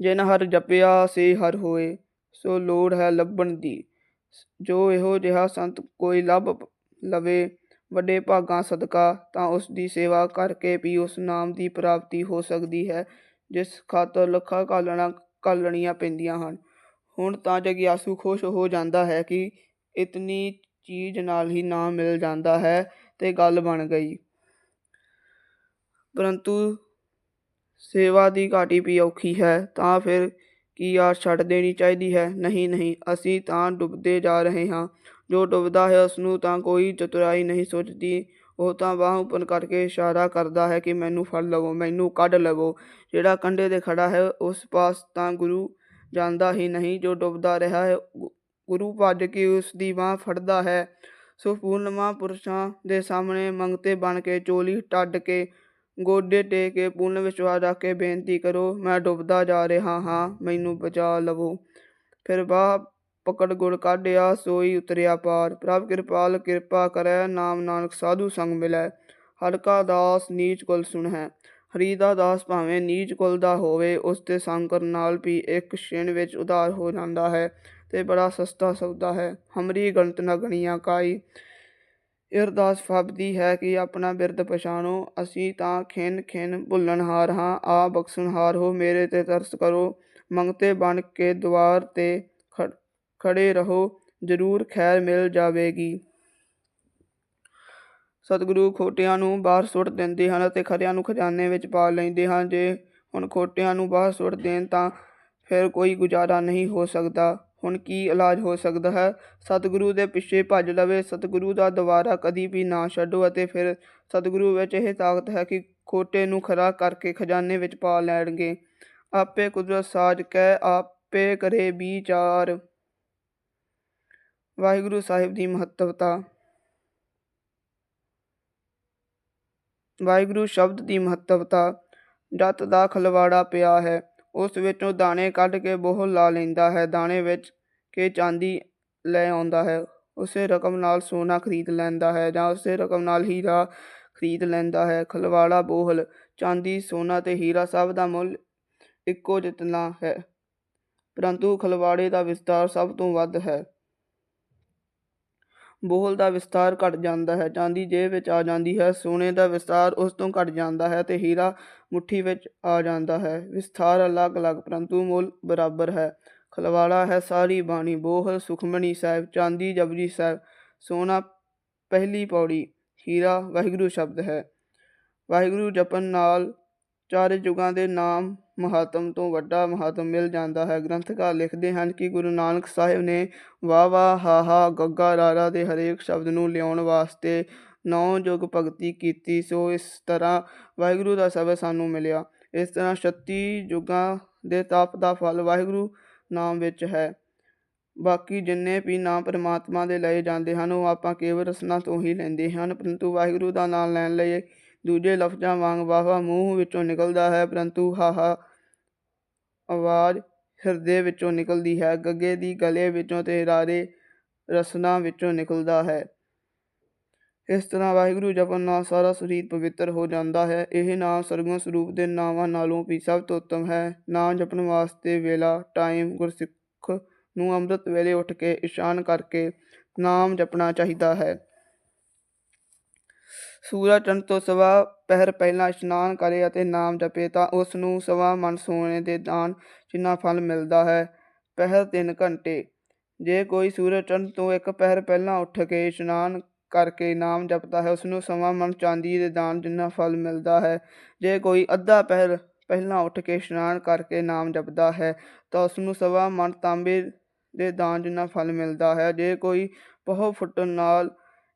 ਜਿਨ ਹਰ ਜਪਿਆ, ਸੇ ਹਰ ਹੋਏ, ਸੋ ਲੋੜ ਹੈ ਲੱਭਣ ਦੀ। ਜੋ ਇਹੋ ਜਿਹਾ ਸੰਤ ਕੋਈ ਲੱਭ ਲਵੇ, ਵੱਡੇ ਭਾਗਾਂ ਸਦਕਾ, ਤਾਂ ਉਸ ਦੀ ਸੇਵਾ ਕਰਕੇ ਵੀ ਉਸ ਨਾਮ ਦੀ ਪ੍ਰਾਪਤੀ ਹੋ ਸਕਦੀ ਹੈ। ਜਿਸ ਖਾਤਰ ਲੱਖਾਂ ਕਾਲਣਾ ਘਾਲਣੀਆਂ ਪੈਂਦੀਆਂ ਹਨ। ਹੁਣ ਤਾਂ ਜਗਿਆਸੂ ਖੁਸ਼ ਹੋ ਜਾਂਦਾ ਹੈ ਕਿ ਇਤਨੀ ਚੀਜ਼ ਨਾਲ ਹੀ ਨਾਮ ਮਿਲ ਜਾਂਦਾ ਹੈ ਤੇ ਗੱਲ ਬਣ ਗਈ। ਪਰੰਤੂ ਸੇਵਾ ਦੀ ਘਾਟੀ ਵੀ ਔਖੀ ਹੈ, ਤਾਂ ਫਿਰ ਕੀ ਆਸ ਛੱਡ ਦੇਣੀ ਚਾਹੀਦੀ ਹੈ? ਨਹੀਂ ਨਹੀਂ, ਅਸੀਂ ਤਾਂ ਡੁੱਬਦੇ ਜਾ ਰਹੇ ਹਾਂ। ਜੋ ਡੁੱਬਦਾ ਹੈ ਉਸ ਨੂੰ ਤਾਂ ਕੋਈ ਚਤੁਰਾਈ ਨਹੀਂ ਸੋਚਦੀ। ਉਹ ਤਾਂ ਬਾਹ ਉੱਪਰ ਕਰਕੇ ਇਸ਼ਾਰਾ ਕਰਦਾ ਹੈ ਕਿ ਮੈਨੂੰ ਫੜ ਲਵੋ, ਮੈਨੂੰ ਕੱਢ ਲਵੋ। ਜਿਹੜਾ ਕੰਢੇ ਤੇ ਖੜਾ ਹੈ, ਉਸ ਪਾਸ ਤਾਂ ਗੁਰੂ ਜਾਂਦਾ ਹੀ ਨਹੀਂ, ਜੋ ਡੁੱਬਦਾ ਰਿਹਾ ਹੈ ਗੁਰੂ ਭੱਜ ਕੇ ਉਸ ਦੀ ਬਾਹ ਫੜਦਾ ਹੈ। ਸੋ ਪੂਰਨਮਾ ਪੁਰਸ਼ਾਂ ਦੇ ਸਾਹਮਣੇ ਮੰਗਤੇ ਬਣ ਕੇ ਚੋਲੀ ਟੱਡ ਕੇ ਗੋਡੇ ਟੇਕ ਕੇ ਪੂਰਨ ਵਿਸ਼ਵਾਸ ਰੱਖ ਕੇ ਬੇਨਤੀ ਕਰੋ, ਮੈਂ ਡੁੱਬਦਾ ਜਾ ਰਿਹਾ ਹਾਂ, ਮੈਨੂੰ ਬਚਾ ਲਵੋ। ਫਿਰ ਬਾਹ ਪਕੜ ਗੁੜ ਕਾਢਿਆ, ਸੋਈ ਉਤਰਿਆ ਪਾਰ। ਪ੍ਰਭ ਕਿਰਪਾਲ ਕਿਰਪਾ ਕਰੈ, ਨਾਮ ਨਾਨਕ ਸਾਧੂ ਸੰਗ ਮਿਲੈ। ਹਰ ਕਾ ਦਾਸ ਨੀਚ ਕੁਲ ਸੁਣੈ ਹਰੀ ਦਾ ਦਾਸ ਭਾਵੇਂ ਨੀਚ ਕੁਲ ਦਾ ਹੋਵੇ, ਉਸ ਤੇ ਸੰਗ ਕਰਨ ਨਾਲ ਵੀ ਇੱਕ ਛਿਣ ਵਿੱਚ ਉਧਾਰ ਹੋ ਜਾਂਦਾ ਹੈ ਤੇ ਬੜਾ ਸਸਤਾ ਸੌਦਾ ਹੈ। ਹਮਰੀ ਗਣਤ ਨਾ ਗਣੀਆਂ ਕਾਈ। ਇਹ ਅਰਦਾਸ ਫਬਦੀ ਹੈ ਕਿ ਆਪਣਾ ਬਿਰਦ ਪਛਾਣੋ। ਅਸੀਂ ਤਾਂ ਖਿੰਨ ਖਿੰਨ ਭੁੱਲਣਹਾਰ ਹਾਂ। ਆ ਬਖਸ਼ਣਹਾਰ ਹੋ ਮੇਰੇ ਤੇ ਤਰਸ ਕਰੋ। ਮੰਗਤੇ ਬਣ ਕੇ ਦੁਆਰ ਤੇ ਖੜੇ ਰਹੋ, ਜ਼ਰੂਰ ਖੈਰ ਮਿਲ ਜਾਵੇਗੀ। ਸਤਿਗੁਰੂ ਖੋਟਿਆਂ ਨੂੰ ਬਾਹਰ ਸੁੱਟ ਦਿੰਦੇ ਹਨ ਅਤੇ ਖਰਿਆਂ ਨੂੰ ਖਜ਼ਾਨੇ ਵਿੱਚ ਪਾ ਲੈਂਦੇ ਹਨ। ਜੇ ਹੁਣ ਖੋਟਿਆਂ ਨੂੰ ਬਾਹਰ ਸੁੱਟ ਦੇਣ ਤਾਂ ਫਿਰ ਕੋਈ ਗੁਜ਼ਾਰਾ ਨਹੀਂ ਹੋ ਸਕਦਾ। ਹੁਣ ਕੀ ਇਲਾਜ ਹੋ ਸਕਦਾ ਹੈ? ਸਤਿਗੁਰੂ ਦੇ ਪਿੱਛੇ ਭੱਜ ਲਵੇ। ਸਤਿਗੁਰੂ ਦਾ ਦੁਬਾਰਾ ਕਦੀ ਵੀ ਨਾ ਛੱਡੋ ਅਤੇ ਫਿਰ ਸਤਿਗੁਰੂ ਵਿੱਚ ਇਹ ਤਾਕਤ ਹੈ ਕਿ ਖੋਟੇ ਨੂੰ ਖਰਾ ਕਰਕੇ ਖਜ਼ਾਨੇ ਵਿੱਚ ਪਾ ਲੈਣਗੇ। ਆਪੇ ਕੁਦਰਤ ਸਾਜ ਕਹਿ ਆਪੇ ਕਰੇ ਵਿਚਾਰ ਵਾਹਿਗੁਰੂ ਸਾਹਿਬ ਦੀ ਮਹੱਤਵਤਾ। ਵਾਹਿਗੁਰੂ ਸ਼ਬਦ ਦੀ ਮਹੱਤਵਤਾ ਜੱਤ ਦਾ ਖਲਵਾੜਾ ਪਿਆ ਹੈ। ਉਸ ਵਿੱਚੋਂ ਦਾਣੇ ਕੱਢ ਕੇ ਬੋਹ ਲਾ ਲੈਂਦਾ ਹੈ। ਦਾਣੇ ਵਿੱਚ ਕੇ ਚਾਂਦੀ ਲੈ ਆਉਂਦਾ ਹੈ। ਉਸੇ ਰਕਮ ਨਾਲ ਸੋਨਾ ਖਰੀਦ ਲੈਂਦਾ ਹੈ ਜਾਂ ਉਸੇ ਰਕਮ ਨਾਲ ਹੀਰਾ ਖਰੀਦ ਲੈਂਦਾ ਹੈ। ਖਲਵਾੜਾ, ਬੋਹਲ, ਚਾਂਦੀ, ਸੋਨਾ ਤੇ ਹੀਰਾ ਸਭ ਦਾ ਮੁੱਲ ਇੱਕੋ ਜਿਤਨਾ ਹੈ। ਪਰੰਤੂ ਖਲਵਾੜੇ ਦਾ ਵਿਸਤਾਰ ਸਭ ਤੋਂ ਵੱਧ ਹੈ। ਬੋਹਲ ਦਾ ਵਿਸਤਾਰ ਘਟ ਜਾਂਦਾ ਹੈ, ਚਾਂਦੀ ਜੇਬ ਵਿੱਚ ਆ ਜਾਂਦੀ ਹੈ, ਸੋਨੇ ਦਾ ਵਿਸਤਾਰ ਉਸ ਤੋਂ ਘਟ ਜਾਂਦਾ ਹੈ ਤੇ ਹੀਰਾ ਮੁੱਠੀ ਵਿੱਚ ਆ ਜਾਂਦਾ ਹੈ। ਵਿਸਥਾਰ ਅਲੱਗ-ਅਲੱਗ ਪਰੰਤੂ ਮੁੱਲ ਬਰਾਬਰ ਹੈ। ਖਲਵਾੜਾ ਹੈ ਸਾਰੀ ਬਾਣੀ, ਬੋਹਲ ਸੁਖਮਣੀ ਸਾਹਿਬ, ਚਾਂਦੀ ਜਬਰੀ ਸਾਹਿਬ, ਸੋਨਾ ਪਹਿਲੀ ਪੌੜੀ, ਹੀਰਾ ਵਾਹਿਗੁਰੂ ਸ਼ਬਦ ਹੈ। ਵਾਹਿਗੁਰੂ ਜਪਣ ਨਾਲ ਚਾਰੇ ਯੁਗਾਂ ਦੇ ਨਾਮ ਮਹਾਤਮ ਤੋਂ ਵੱਡਾ ਮਹਾਤਮ ਮਿਲ ਜਾਂਦਾ ਹੈ। ਗ੍ਰੰਥਕਾਰ ਲਿਖਦੇ ਹਨ ਕਿ ਗੁਰੂ ਨਾਨਕ ਸਾਹਿਬ ਨੇ ਵਾਹ ਵਾਹ, ਹਾ ਹਾ, ਗੱਗਾ ਰਾਰਾ ਦੇ ਹਰੇਕ ਸ਼ਬਦ ਨੂੰ ਲਿਆਉਣ ਵਾਸਤੇ ਨੌ ਯੁਗ ਭਗਤੀ ਕੀਤੀ, ਸੋ ਇਸ ਤਰ੍ਹਾਂ ਵਾਹਿਗੁਰੂ ਦਾ ਸ਼ਬਦ ਸਾਨੂੰ ਮਿਲਿਆ। ਇਸ ਤਰ੍ਹਾਂ 36 ਯੁਗਾਂ ਦੇ ਤਪ ਦਾ ਫਲ ਵਾਹਿਗੁਰੂ ਨਾਮ ਵਿੱਚ ਹੈ। ਬਾਕੀ ਜਿੰਨੇ ਵੀ ਨਾਮ ਪਰਮਾਤਮਾ ਦੇ ਲਏ ਜਾਂਦੇ ਹਨ, ਉਹ ਆਪਾਂ ਕੇਵਲ ਰਸਨਾ ਤੋਂ ਹੀ ਲੈਂਦੇ ਹਨ, ਪਰੰਤੂ ਵਾਹਿਗੁਰੂ ਦਾ ਨਾਮ ਲੈਣ ਲਈ ਦੂਜੇ ਲਫ਼ਜ਼ਾਂ ਵਾਂਗ ਵਾਹਵਾ ਮੂੰਹ ਵਿੱਚੋਂ ਨਿਕਲਦਾ ਹੈ, ਪਰੰਤੂ ਹਾਹਾ ਆਵਾਜ਼ ਹਿਰਦੇ ਵਿੱਚੋਂ ਨਿਕਲਦੀ ਹੈ, ਗੱਗੇ ਦੀ ਗਲੇ ਵਿੱਚੋਂ ਤੇ ਰਾਰੇ ਰਸਨਾ ਵਿੱਚੋਂ ਨਿਕਲਦਾ ਹੈ। ਇਸ ਤਰ੍ਹਾਂ ਵਾਹਿਗੁਰੂ ਜਪਣ ਨਾਲ ਸਾਰਾ ਸਰੀਰ ਪਵਿੱਤਰ ਹੋ ਜਾਂਦਾ ਹੈ। ਇਹ ਨਾਮ ਸਰਗੁਣ ਸਰੂਪ ਦੇ ਨਾਵਾਂ ਨਾਲੋਂ ਵੀ ਸਭ ਤੋਂ ਉੱਤਮ ਹੈ। ਨਾਮ ਜਪਣ ਵਾਸਤੇ ਵੇਲਾ, ਟਾਈਮ, ਗੁਰਸਿੱਖ ਨੂੰ ਅੰਮ੍ਰਿਤ ਵੇਲੇ ਉੱਠ ਕੇ ਇਸ਼ਨਾਨ ਕਰਕੇ ਨਾਮ ਜਪਣਾ ਚਾਹੀਦਾ ਹੈ। ਸੂਰਜ ਚੰਦ ਤੋਂ ਸਵਾ ਪਹਿਰ ਪਹਿਲਾਂ ਇਸ਼ਨਾਨ ਕਰੇ ਅਤੇ ਨਾਮ ਜਪੇ ਤਾਂ ਉਸ ਨੂੰ ਸਵਾ ਮਨ ਸੋਨੇ ਦੇ ਦਾਨ ਜਿੰਨਾ ਫਲ ਮਿਲਦਾ ਹੈ। ਪਹਿਰ 3 ਘੰਟੇ। ਜੇ ਕੋਈ ਸੂਰਜ ਚੰਦ ਤੋਂ ਇੱਕ ਪਹਿਰ ਪਹਿਲਾਂ ਉੱਠ ਕੇ ਇਸ਼ਨਾਨ ਕਰਕੇ ਨਾਮ ਜਪਦਾ ਹੈ ਉਸ ਨੂੰ ਸਵਾ ਮਨ ਚਾਂਦੀ ਦੇ ਦਾਨ ਜਿੰਨਾ ਫਲ ਮਿਲਦਾ ਹੈ। ਜੇ ਕੋਈ ਅੱਧਾ ਪਹਿਰ ਪਹਿਲਾਂ ਉੱਠ ਕੇ ਇਸ਼ਨਾਨ ਕਰਕੇ ਨਾਮ ਜਪਦਾ ਹੈ, ਤਾਂ ਉਸ ਨੂੰ ਸਵਾ ਮਨ ਤਾਂਬੇ ਦੇ ਦਾਨ ਜਿੰਨਾ ਫਲ ਮਿਲਦਾ ਹੈ। ਜੇ ਕੋਈ ਬਹੁ ਫੁੱਟਣ ਨਾਲ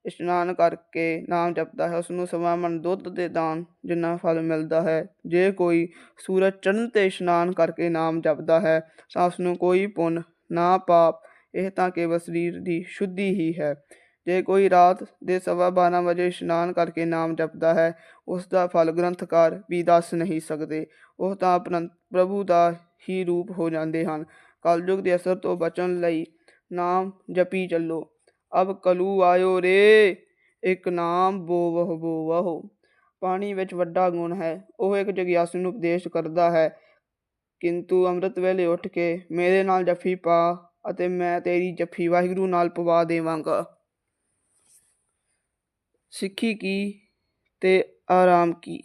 ਇਸ਼ਨਾਨ ਕਰਕੇ ਨਾਮ ਜਪਦਾ ਹੈ ਉਸ ਨੂੰ ਸਵਾ ਦੁੱਧ ਦੇ ਦਾਨ ਜਿੰਨਾ ਫਲ ਮਿਲਦਾ ਹੈ। ਜੇ ਕੋਈ ਸੂਰਜ ਚੜ੍ਹਨ ਤੇ ਇਸ਼ਨਾਨ ਕਰਕੇ ਨਾਮ ਜਪਦਾ ਹੈ, ਤਾਂ ਉਸ ਨੂੰ ਕੋਈ ਪੁੰਨ ਨਾ ਪਾਪ, ਇਹ ਤਾਂ ਕੇਵਲ ਸਰੀਰ ਦੀ ਸ਼ੁੱਧੀ ਹੀ ਹੈ। ਜੇ ਕੋਈ ਰਾਤ ਦੇ ਸਵਾ 12 ਵਜੇ ਇਸ਼ਨਾਨ ਕਰਕੇ ਨਾਮ ਜਪਦਾ ਹੈ ਉਸ ਦਾ ਫਲ ਗ੍ਰੰਥਕਾਰ ਵੀ ਦੱਸ ਨਹੀਂ ਸਕਦੇ। ਉਹ ਤਾਂ ਪ੍ਰੰ- ਪ੍ਰਭੂ ਦਾ ਹੀ ਰੂਪ ਹੋ ਜਾਂਦੇ ਹਨ। ਕਲਯੁਗ ਦੇ ਅਸਰ ਤੋਂ ਬਚਣ ਲਈ ਨਾਮ ਜਪੀ ਚੱਲੋ। ਅਬ ਕਲੂ ਆਇਓ ਰੇ, ਇੱਕ ਨਾਮ ਬੋਵਹ ਬੋਵਹੁ। ਪਾਣੀ ਵਿੱਚ ਵੱਡਾ ਗੁਣ ਹੈ, ਉਹ ਇੱਕ ਜਗਿਆਸੂ ਨੂੰ ਉਪਦੇਸ਼ ਕਰਦਾ ਹੈ। ਕਿੰਤੂ ਅੰਮ੍ਰਿਤ ਵੇਲੇ ਉੱਠ ਕੇ ਮੇਰੇ ਨਾਲ ਜੱਫੀ ਪਾ ਅਤੇ ਮੈਂ ਤੇਰੀ ਜੱਫੀ ਵਾਹਿਗੁਰੂ ਨਾਲ ਪਵਾ ਦੇਵਾਂਗਾ। ਸਿੱਖੀ ਕੀ ਤੇ ਆਰਾਮ ਕੀ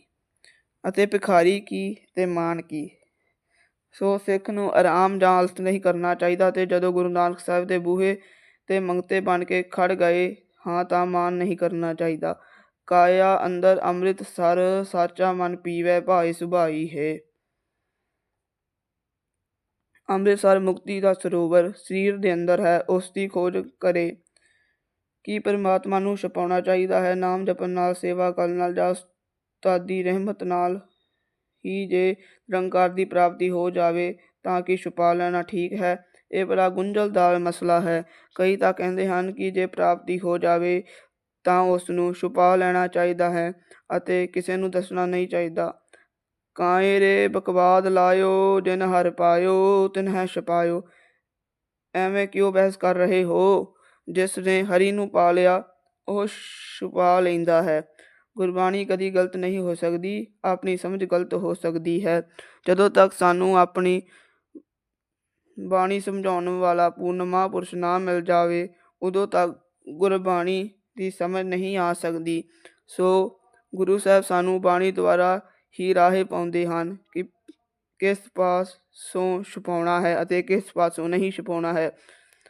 ਅਤੇ ਭਿਖਾਰੀ ਕੀ ਤੇ ਮਾਨ ਕੀ? ਸੋ ਸਿੱਖ ਨੂੰ ਆਰਾਮ ਜਾਂ ਆਲਸ ਨਹੀਂ ਕਰਨਾ ਚਾਹੀਦਾ ਤੇ ਜਦੋਂ ਗੁਰੂ ਨਾਨਕ ਸਾਹਿਬ ਦੇ ਬੂਹੇ ਤੇ ਮੰਗਤੇ ਬਣ ਕੇ ਖੜ ਗਏ। ਹਾਂ, ਤਾਂ ਮਾਨ ਨਹੀਂ ਕਰਨਾ ਚਾਹੀਦਾ। ਕਾਇਆ ਅੰਦਰ ਅੰਮ੍ਰਿਤ ਸਰ ਸਾਚਾ ਮਨ ਪੀਵੈ ਭਾਈ ਸੁਭਾਈ ਹੈ। ਅੰਮ੍ਰਿਤਸਰ ਮੁਕਤੀ ਦਾ ਸਰੋਵਰ ਸਰੀਰ ਦੇ ਅੰਦਰ ਹੈ, ਉਸ ਦੀ ਖੋਜ ਕਰੇ। ਕੀ ਪਰਮਾਤਮਾ ਨੂੰ ਛਪਾਉਣਾ ਚਾਹੀਦਾ ਹੈ? ਨਾਮ ਜਪਣ ਨਾਲ, ਸੇਵਾ ਕਰਨ ਨਾਲ ਜਾਂ ਉਸਤਾਦ ਦੀ ਰਹਿਮਤ ਨਾਲ ਹੀ ਜੇ ਨਿਰੰਕਾਰ ਦੀ ਪ੍ਰਾਪਤੀ ਹੋ ਜਾਵੇ, ਤਾਂ ਕਿ ਛੁਪਾ ਲੈਣਾ ਠੀਕ ਹੈ? ਇਹ ਬੜਾ ਗੁੰਝਲਦਾਰ ਮਸਲਾ ਹੈ। ਕਈ ਤਾਂ ਕਹਿੰਦੇ ਹਨ ਕਿ ਜੇ ਪ੍ਰਾਪਤੀ ਹੋ ਜਾਵੇ ਤਾਂ ਉਸ ਨੂੰ ਛੁਪਾ ਲੈਣਾ ਚਾਹੀਦਾ ਹੈ ਅਤੇ ਕਿਸੇ ਨੂੰ ਦੱਸਣਾ ਨਹੀਂ ਚਾਹੀਦਾ। ਕਾਏ ਰੇ ਬਕਵਾਦ ਲਾਇਓ, ਜਿਨ ਹਰ ਪਾਇਓ, ਤਿਨ ਹੈ ਛਪਾਇਓ। ਐਵੇਂ ਕਿਉਂ ਬਹਿਸ ਕਰ ਰਹੇ ਹੋ? ਜਿਸ ਨੇ ਹਰੀ ਨੂੰ ਪਾ ਲਿਆ, ਉਹ ਛੁਪਾ ਲੈਂਦਾ ਹੈ। ਗੁਰਬਾਣੀ ਕਦੀ ਗਲਤ ਨਹੀਂ ਹੋ ਸਕਦੀ, ਆਪਣੀ ਸਮਝ ਗਲਤ ਹੋ ਸਕਦੀ ਹੈ। ਜਦੋਂ ਤੱਕ ਸਾਨੂੰ ਆਪਣੀ ਬਾਣੀ ਸਮਝਾਉਣ ਵਾਲਾ ਪੂਰਨ ਮਹਾਂਪੁਰਸ਼ ਨਾ ਮਿਲ ਜਾਵੇ, ਉਦੋਂ ਤੱਕ ਗੁਰਬਾਣੀ ਦੀ ਸਮਝ ਨਹੀਂ ਆ ਸਕਦੀ। ਸੋ ਗੁਰੂ ਸਾਹਿਬ ਸਾਨੂੰ ਬਾਣੀ ਦੁਆਰਾ ਹੀ ਰਾਹੇ ਪਾਉਂਦੇ ਹਨ ਕਿ ਕਿਸ ਪਾਸੋਂ ਛੁਪਾਉਣਾ ਹੈ ਅਤੇ ਕਿਸ ਪਾਸੋਂ ਨਹੀਂ ਛੁਪਾਉਣਾ ਹੈ।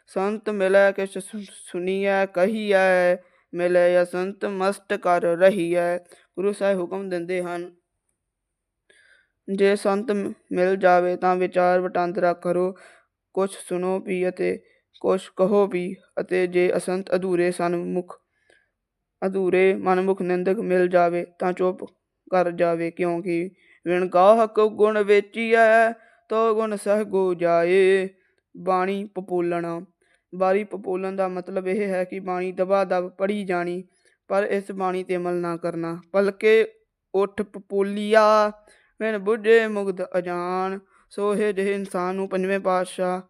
ਸੰਤ ਮਿਲੈ ਕਿਛ ਸੁ- ਸੁਣੀਐ ਕਹੀਐ, ਮਿਲੈ ਸੰਤ ਮਸਤ ਕਰ ਰਹੀਐ, ਗੁਰੂ ਸਾਹਿਬ ਹੁਕਮ ਦਿੰਦੇ ਹਨ। ਜੇ ਸੰਤ ਮਿਲ ਜਾਵੇ ਤਾਂ ਵਿਚਾਰ ਵਟਾਂਦਰਾ ਕਰੋ। ਕੁਛ ਸੁਣੋ ਵੀ ਅਤੇ ਕੁਛ ਕਹੋ ਵੀ ਅਤੇ ਜੇ ਅਸੰਤ ਅਧੂਰੇ ਸਨਮੁਖ ਅਧੂਰੇ ਮਨਮੁਖ ਨਿੰਦਕ ਮਿਲ ਜਾਵੇ ਤਾਂ ਚੁੱਪ ਕਰ ਜਾਵੇ। ਕਿਉਂਕਿ ਵਿਣ ਗਾਹਕ ਗੁਣ ਵੇਚੀਐ, ਤੋ ਗੁਣ ਸਹਿਗੋ ਜਾਏ। ਬਾਣੀ ਪਪੋਲਣਾ ਬਾਣੀ ਪਪੋਲਣ ਦਾ ਮਤਲਬ ਇਹ ਹੈ ਕਿ ਬਾਣੀ ਦਬਾ ਦਬ ਪੜੀ ਜਾਣੀ, ਪਰ ਇਸ ਬਾਣੀ ਤੇ ਅਮਲ ਨਾ ਕਰਨਾ। ਪਲਕੇ ਉਠ ਪਪੋਲੀਆ ਵਿਣ ਬੁੱਢੇ ਮੁਗਧ ਅਜਾਨ ਸੋ ਇਹ ਜਿਹੇ ਇਨਸਾਨ ਨੂੰ ਪੰਜਵੇਂ ਪਾਤਸ਼ਾਹ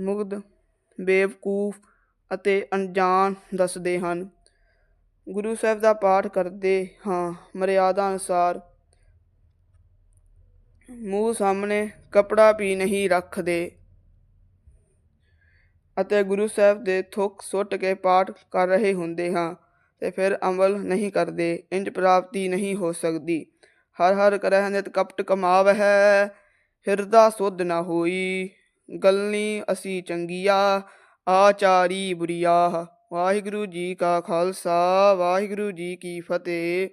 ਮੁਗਧ, ਬੇਵਕੂਫ ਅਤੇ ਅਣਜਾਣ ਦੱਸਦੇ ਹਨ। ਗੁਰੂ ਸਾਹਿਬ ਦਾ ਪਾਠ ਕਰਦੇ ਹਾਂ, ਮਰਿਆਦਾ ਅਨੁਸਾਰ। ਮੂੰਹ ਸਾਹਮਣੇ ਕਪੜਾ ਵੀ ਨਹੀਂ ਰੱਖਦੇ ਅਤੇ ਗੁਰੂ ਸਾਹਿਬ ਦੇ ਥੁੱਕ ਸੁੱਟ ਕੇ ਪਾਠ ਕਰ ਰਹੇ ਹੁੰਦੇ ਹਾਂ ਤੇ ਫਿਰ ਅਮਲ ਨਹੀਂ ਕਰਦੇ, ਇੰਜ ਪ੍ਰਾਪਤੀ ਨਹੀਂ ਹੋ ਸਕਦੀ। ਹਰ ਹਰ ਕਰਹਿ ਨਿਤ ਕਪਟ ਕਮਾਵ ਹੈ ਹਿਰਦਾ ਸੁਧ ਨਾ ਹੋਈ ਗਲਨੀ ਅਸੀਂ ਚੰਗੀਆ, ਆਚਾਰੀ ਬੁਰੀਆ। ਵਾਹਿਗੁਰੂ ਜੀ ਕਾ ਖਾਲਸਾ, ਵਾਹਿਗੁਰੂ ਜੀ ਕੀ ਫਤਿਹ।